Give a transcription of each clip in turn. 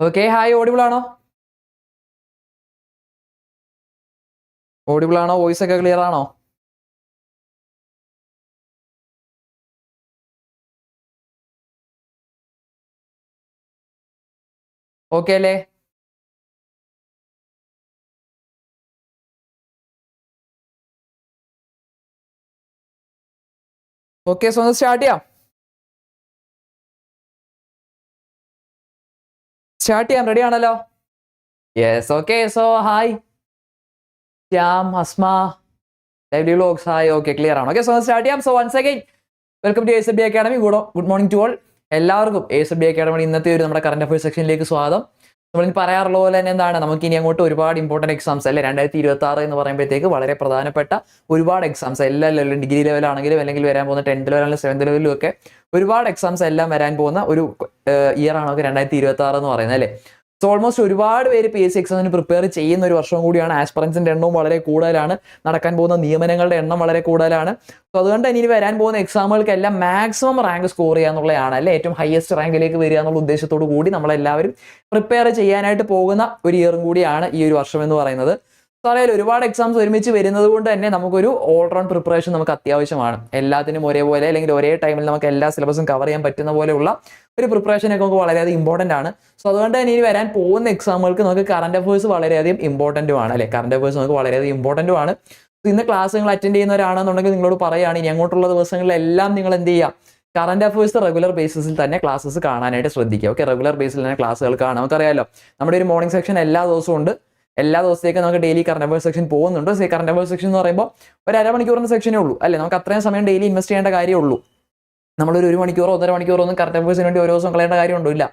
Okay hi audible ആണോ? Audible ആണോ? Voice ഒക്കെ ക്ലിയർ ആണോ? ഓക്കെ അല്ലേ? ഓക്കെ സോ ഒന്ന് സ്റ്റാർട്ട് ചെയ്യാം. സ്റ്റാർട്ട് ചെയ്യാം റെഡി ആണല്ലോ? Yes okay so hi Shyam Asma lively vlogs hi okay clear ആണ്. ഓക്കെ സോ സ്റ്റാർട്ട് ചെയ്യാം. So once again welcome to S B academy good good morning to all എല്ലാവർക്കും S B academy ഇന്നത്തെ ഒരു നമ്മുടെ current affair സെക്ഷനിലേക്ക് സ്വാഗതം. നമ്മൾ പറയാറുള്ള പോലെ തന്നെ എന്താണ്? നമുക്ക് ഇനി അങ്ങോട്ട് ഒരുപാട് ഇമ്പോർട്ടന്റ് എക്സാംസ് അല്ലെ? രണ്ടായിരത്തി ഇരുപത്തി ആറ് എന്ന് പറയുമ്പോഴത്തേക്ക് വളരെ പ്രധാനപ്പെട്ട ഒരുപാട് എക്സാംസ് എല്ലാ ലെവലും ഡിഗ്രി ലെവലാണെങ്കിലും അല്ലെങ്കിൽ വരാൻ പോകുന്ന ടെൻത്ത് ലെവലാണെങ്കിലും സെവൻത്ത് ലെവലിലും ഒക്കെ ഒരുപാട് എക്സാംസ് എല്ലാം വരാൻ പോകുന്ന ഒരു ഇയർ ആണ് നമുക്ക് രണ്ടായിരത്തി ഇരുപത്തി ആറ് എന്ന് പറയുന്നത് അല്ലേ? സോ ഓൾമോസ്റ്റ് ഒരുപാട് പേര് പി എസ് സി എക്സാമിന് പ്രിപ്പയർ ചെയ്യുന്ന ഒരു വർഷം കൂടിയാണ് ആസ്പറൻസിന്റെ എണ്ണവും വളരെ കൂടുതലാണ്. നടക്കാൻ പോകുന്ന നിയമനങ്ങളുടെ എണ്ണം വളരെ കൂടുതലാണ്. സോ അതുകൊണ്ട് തന്നെ ഇനി വരാൻ പോകുന്ന എക്സാമുകൾക്കെല്ലാം മാക്സിമം റാങ്ക് സ്കോർ ചെയ്യുക എന്നുള്ളതാണ് അല്ലെ? ഏറ്റവും ഹയസ്റ്റ് റാങ്കിലേക്ക് വരിക എന്നുള്ള ഉദ്ദേശത്തോടു കൂടി നമ്മളെല്ലാവരും പ്രിപ്പയർ ചെയ്യാനായിട്ട് പോകുന്ന ഒരു ഇയറും കൂടിയാണ് ഈ ഒരു വർഷം എന്ന് പറയുന്നത്. സോ ഒരുപാട് എക്സാംസ് ഒരുമിച്ച് വരുന്നത് കൊണ്ട് തന്നെ നമുക്കൊരു ഓൾറൗണ്ട് പ്രിപ്പറേഷൻ നമുക്ക് അത്യാവശ്യമാണ്. എല്ലാത്തിനും ഒരേപോലെ അല്ലെങ്കിൽ ഒരേ ടൈമിൽ നമുക്ക് എല്ലാ സിലബസും കവർ ചെയ്യാൻ പറ്റുന്ന പോലെയുള്ള ഒരു പ്രിപ്പറേഷൻ ഒക്കെ നമുക്ക് വളരെയധികം ഇമ്പോർട്ടന്റ് ആണ്. സോ അതുകൊണ്ട് തന്നെ ഇനി വരാൻ പോകുന്ന എക്സാമുകൾക്ക് നമുക്ക് കറണ്ട് അഫേഴ്സ് വളരെയധികം ആണ് അല്ലെ? കറണ്ട് അഫേഴ്സ് നമുക്ക് വളരെയധികം ഇമ്പോർട്ടന്റ് ആണ്. ഇന്ന് ക്ലാസ് നിങ്ങൾ അറ്റൻഡ് ചെയ്യുന്നവരാണെന്നുണ്ടെങ്കിൽ നിങ്ങളോട് പറയുകയാണ് ഇനി അങ്ങോട്ടുള്ള ദിവസങ്ങളിലെല്ലാം നിങ്ങൾ എന്ത് ചെയ്യുക കറണ്ട് അഫേഴ്സ് റെഗുലർ ബേസിസിൽ തന്നെ ക്ലാസ്സസ് കാണാനായിട്ട് ശ്രദ്ധിക്കുക. ഓക്കെ റെഗുലർ ബേസിൽ തന്നെ ക്ലാസ്സുകൾ കാണാം. നമുക്കറിയാമല്ലോ നമ്മുടെ ഒരു മോർണിംഗ് സെക്ഷൻ എല്ലാ ദിവസവും ഉണ്ട്. എല്ലാ ദിവസത്തേക്കും നമുക്ക് ഡെയിലി കറണ്ട് അഫേഴ്സ് സെക്ഷൻ പോകുന്നുണ്ട്. കറണ്ട് അഫേഴ്സ് സെക്ഷൻ എന്ന് പറയുമ്പോൾ ഒരു അരമണിക്കൂറിന്റെ സെക്ഷനേ ഉള്ളൂ. അല്ലേ? നമുക്ക് അത്രയും സമയം ഡെയിലി ഇൻവെസ്റ്റ് ചെയ്യേണ്ട കാര്യമുള്ളൂ നമ്മളൊരു ഒരു മണിക്കൂറോ ഒന്നര മണിക്കൂറോ ഒന്നും കറണ്ട് അഫേഴ്സിന് വേണ്ടി ഓരോ ദിവസം കളയേണ്ട കാര്യമൊന്നുമില്ല.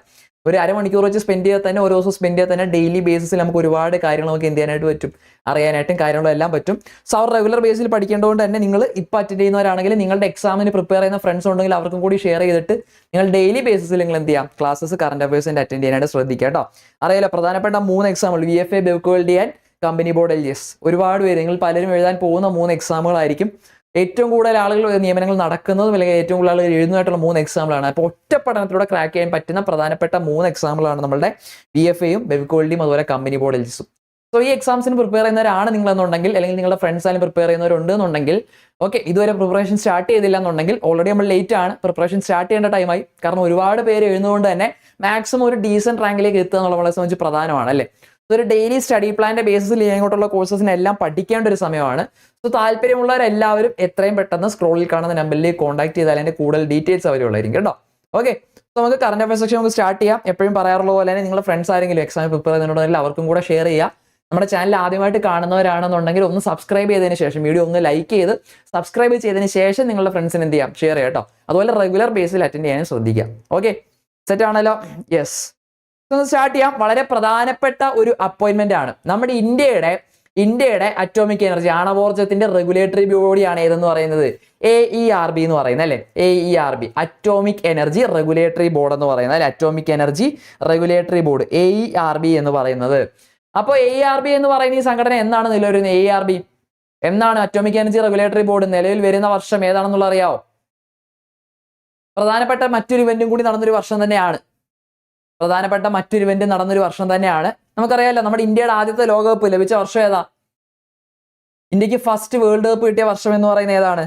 ഒരു അരമണിക്കൂർ വെച്ച് സ്പെൻഡ് ചെയ്താൽ തന്നെ ഓരോ ദിവസം സ്പെൻഡ് ചെയ്താൽ തന്നെ ഡെയിലി ബേസിസിൽ നമുക്ക് ഒരുപാട് കാര്യങ്ങൾ നമുക്ക് എന്ത് ചെയ്യാനായിട്ട് പറ്റും? അറിയാനായിട്ടും കാര്യങ്ങളും എല്ലാം പറ്റും. സോ അവർ റെഗുലർ ബേസിൽ പഠിക്കേണ്ടതുകൊണ്ട് തന്നെ നിങ്ങൾ ഇപ്പോൾ അറ്റൻഡ് ചെയ്യുന്നവരാണെങ്കിൽ നിങ്ങളുടെ എക്സാമിന് പ്രിപ്പയർ ചെയ്യുന്ന ഫ്രണ്ട്സ് ഉണ്ടെങ്കിൽ അവർക്കും കൂടി ഷെയർ ചെയ്തിട്ട് നിങ്ങൾ ഡെയിലി ബേസിസിൽ നിങ്ങൾ എന്ത് ചെയ്യാം? ക്ലാസ്സസ് കറണ്ട് അഫയേഴ്സിന്റെ അറ്റൻഡ് ചെയ്യാനായിട്ട് ശ്രദ്ധിക്കുക കേട്ടോ. അറിയാലോ പ്രധാനപ്പെട്ട മൂന്ന് എക്സാമുകൾ V F A ബെവ്കോൾഡി and company board L S ഒരുപാട് പേര് നിങ്ങൾ പലരും എഴുതാൻ പോകുന്ന മൂന്ന് എക്സാമുകളായിരിക്കും ഏറ്റവും കൂടുതൽ ആളുകൾ നിയമനങ്ങൾ നടക്കുന്നതും അല്ലെങ്കിൽ ഏറ്റവും കൂടുതൽ ആളുകൾ എഴുതുന്നതായിട്ടുള്ള മൂന്ന് എക്സാമ്പിളാണ് അപ്പോൾ ഒറ്റ പഠനത്തിലൂടെ ക്രാക്ക് ചെയ്യാൻ പറ്റുന്ന പ്രധാനപ്പെട്ട മൂന്ന് എക്സാമ്പിളാണ് നമ്മുടെ ബി എഫ് എയും വെബ്കോൾഡിയും അതുപോലെ കമ്പനി ബോർഡ് എൽ എസും സോ ഈ എക്സാംസിന് പ്രിപ്പയർ ചെയ്യുന്നവരാണ് നിങ്ങളെന്നുണ്ടെങ്കിൽ അല്ലെങ്കിൽ നിങ്ങളുടെ ഫ്രണ്ട്സ് ആയാലും പ്രിപ്പയർ ചെയ്യുന്നവരുണ്ട് എന്നുണ്ടെങ്കിൽ ഓക്കെ ഇതുവരെ പ്രിപ്പറേഷൻ സ്റ്റാർട്ട് ചെയ്തില്ല എന്നുണ്ടെങ്കിൽ ഓൾറെഡി നമ്മൾ ലേറ്റ് ആണ്. പ്രിപ്പറേഷൻ സ്റ്റാർട്ട് ചെയ്യേണ്ട ടൈമായി കാരണം ഒരുപാട് പേര് എഴുതുന്നതുകൊണ്ട് തന്നെ മാക്സിമം ഒരു ഡീസന്റ് റാങ്കിലേക്ക് എത്തുക എന്നുള്ള നമ്മളെ സംബന്ധിച്ച് പ്രധാനമാണ് അല്ലേ? ഒരു ഡെയിലി സ്റ്റഡി പ്ലാന്റെ ബേസിസിൽ ഇങ്ങോട്ടുള്ള കോഴ്സസിനെല്ലാം പഠിക്കേണ്ട ഒരു സമയമാണ്. സോ താല്പര്യമുള്ളവരെല്ലാവരും എത്രയും പെട്ടെന്ന് സ്ക്രോളിൽ കാണുന്ന നമ്പറിലേക്ക് കോൺടാക്ട് ചെയ്താൽ അതിന്റെ കൂടുതൽ ഡീറ്റെയിൽസ് അവരുള്ളായിരിക്കും കേട്ടോ. ഓക്കെ സോ നമുക്ക് കറണ്ട് അഫയർ സെക്ഷൻ നമുക്ക് സ്റ്റാർട്ട് ചെയ്യാം. എപ്പോഴും പറയാറുള്ള പോലെ തന്നെ നിങ്ങളുടെ ഫ്രണ്ട്സ് ആരെങ്കിലും എക്സാം പ്രിപ്പയർ ചെയ്യുന്നുണ്ടെങ്കിൽ അവർക്കും കൂടെ ഷെയർ ചെയ്യുക. നമ്മുടെ ചാനൽ ആദ്യമായിട്ട് കാണുന്നവരാണെന്നുണ്ടെങ്കിൽ ഒന്ന് സബ്സ്ക്രൈബ് ചെയ്തതിന് ശേഷം വീഡിയോ ഒന്ന് ലൈക്ക് ചെയ്ത് സബ്സ്ക്രൈബ് ചെയ്തതിന് ശേഷം നിങ്ങളുടെ ഫ്രണ്ട്സിന് എന്ത് ചെയ്യാം? ഷെയർ ചെയ്യാം കേട്ടോ. അതുപോലെ റെഗുലർ ബേസിൽ അറ്റൻഡ് ചെയ്യാനും ശ്രദ്ധിക്കാം ഓക്കെ സെറ്റ് ആണല്ലോ? യെസ് സ്റ്റാർട്ട് ചെയ്യാം. വളരെ പ്രധാനപ്പെട്ട ഒരു അപ്പോയിന്റ്മെന്റ് ആണ്. നമ്മുടെ ഇന്ത്യയുടെ ഇന്ത്യയുടെ അറ്റോമിക് എനർജി ആണവോർജത്തിന്റെ റെഗുലേറ്ററി ബോഡിയാണ് ഏതെന്ന് പറയുന്നത്? എ ഇ ആർ ബി എന്ന് പറയുന്നത് അല്ലേ? A E R B atomic energy regulatory board എന്ന് പറയുന്നത് അല്ലെ? Atomic energy regulatory board A E R B എന്ന് പറയുന്നത്. അപ്പോൾ എ ആർ ബി എന്ന് പറയുന്ന ഈ സംഘടന എന്നാണ് നിലവിൽ എ ആർ ബി എന്നാണ് അറ്റോമിക് എനർജി റെഗുലേറ്ററി ബോർഡ് നിലവിൽ വരുന്ന വർഷം ഏതാണെന്നുള്ള അറിയാവോ? പ്രധാനപ്പെട്ട മറ്റൊരു ഇവന്റും കൂടി നടന്നൊരു വർഷം തന്നെയാണ്. പ്രധാനപ്പെട്ട മറ്റൊരു ഇവന്റ് നടന്നൊരു വർഷം തന്നെയാണ്. നമുക്കറിയാലോ നമ്മുടെ ഇന്ത്യയുടെ ആദ്യത്തെ ലോകകപ്പ് ലഭിച്ച വർഷം ഏതാ? ഇന്ത്യയ്ക്ക് ഫസ്റ്റ് വേൾഡ് കപ്പ് കിട്ടിയ വർഷം എന്ന് പറയുന്നത് ഏതാണ്?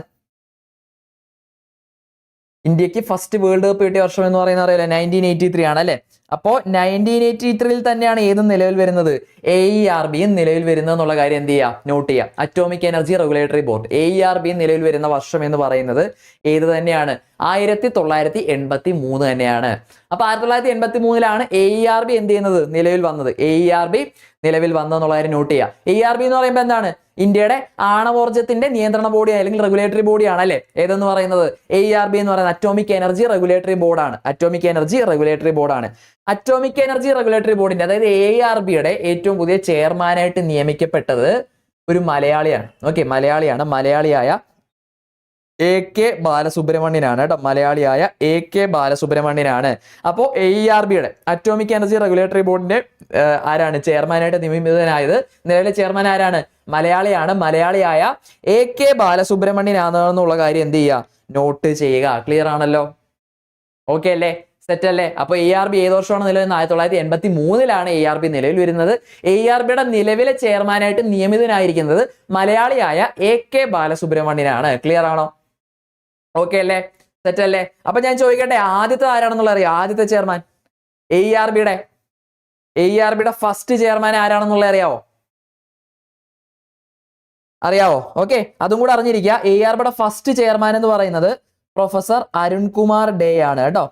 ഇന്ത്യയ്ക്ക് ഫസ്റ്റ് വേൾഡ് കപ്പ് കിട്ടിയ വർഷം എന്ന് പറയുന്നത് അറിയാലോ നയന്റീൻ എയ്റ്റി ത്രീ ആണ് അല്ലെ? അപ്പോൾ നയന്റീൻ എയ്റ്റി ത്രീയിൽ തന്നെയാണ് ഏതും നിലവിൽ വരുന്നത്? എ ഇ ആർ ബിയും നിലവിൽ വരുന്നത് എന്നുള്ള കാര്യം എന്ത് ചെയ്യുക നോട്ട് ചെയ്യുക atomic energy regulatory board A E R ബിയും നിലവിൽ വരുന്ന വർഷം എന്ന് പറയുന്നത് ഏത് തന്നെയാണ്? ആയിരത്തി തൊള്ളായിരത്തി എൺപത്തി മൂന്ന് തന്നെയാണ്. അപ്പൊ ആയിരത്തി തൊള്ളായിരത്തി എൺപത്തി മൂന്നിലാണ് എ ഇ ആർ ബി എന്ത് ചെയ്യുന്നത്? നിലവിൽ വന്നത്. എ ഇ ആർ ബി നിലവിൽ വന്നെന്നുള്ള കാര്യം നോട്ട് ചെയ്യുക എ ഇ ആർ ബി എന്ന് പറയുമ്പോൾ എന്താണ്? ഇന്ത്യയുടെ ആണവോർജത്തിന്റെ നിയന്ത്രണ ബോഡി അല്ലെങ്കിൽ റെഗുലേറ്ററി ബോഡിയാണ് അല്ലെ? ഏതെന്ന് പറയുന്നത്? എ ആർ ബി എന്ന് പറയുന്നത് അറ്റോമിക് എനർജി റെഗുലേറ്ററി ബോർഡാണ് അറ്റോമിക് എനർജി റെഗുലേറ്ററി ബോർഡാണ് അറ്റോമിക് എനർജി റെഗുലേറ്ററി ബോർഡിന്റെ അതായത് എ ആർ ബിയുടെ ഏറ്റവും പുതിയ ചെയർമാനായിട്ട് നിയമിക്കപ്പെട്ടത് ഒരു മലയാളിയാണ്. ഓക്കെ മലയാളിയാണ്. മലയാളിയായ എ കെ ബാലസുബ്രഹ്മണ്യനാണ് കേട്ടോ. മലയാളിയായ എ കെ ബാലസുബ്രഹ്മണ്യനാണ്. അപ്പോൾ എ ഇ ആർ ബിയുടെ അറ്റോമിക് എനർജി റെഗുലേറ്ററി ബോർഡിന്റെ ആരാണ്? ചെയർമാനായിട്ട് നിയമിതനായത്. നിലവിലെ ചെയർമാൻ ആരാണ്? മലയാളിയാണ്. മലയാളിയായ എ കെ ബാലസുബ്രഹ്മണ്യനാണെന്നുള്ള കാര്യം എന്ത് ചെയ്യുക? നോട്ട് ചെയ്യുക. ക്ലിയർ ആണല്ലോ? ഓക്കെ അല്ലേ? സെറ്റ് അല്ലേ? അപ്പൊ എ ആർ ബി ഏത് വർഷമാണ് നിലവിൽ ആയിരത്തി തൊള്ളായിരത്തി എൺപത്തി മൂന്നിലാണ് എ ആർ ബി നിലവിൽ വരുന്നത്. എ ആർ ബിയുടെ നിലവിലെ ചെയർമാനായിട്ട് നിയമിതനായിരിക്കുന്നത് മലയാളിയായ എ കെ ബാലസുബ്രഹ്മണ്യനാണ്. ക്ലിയർ ആണോ? ഓക്കെ അല്ലേ? സെറ്റ് അല്ലേ? അപ്പൊ ഞാൻ ചോദിക്കട്ടെ ആദ്യത്തെ ആരാണെന്നുള്ള അറിയാം? ആദ്യത്തെ ചെയർമാൻ എ ആർ ബിയുടെ എ ആർ ബിയുടെ ഫസ്റ്റ് ചെയർമാൻ ആരാണെന്നുള്ള അറിയാവോ? അറിയാവോ? ഓക്കെ അതും കൂടെ അറിഞ്ഞിരിക്കുക. എ ആർ ബിയുടെ ഫസ്റ്റ് ചെയർമാൻ എന്ന് പറയുന്നത് പ്രൊഫസർ അരുൺകുമാർ ഡേ ആണ് കേട്ടോ.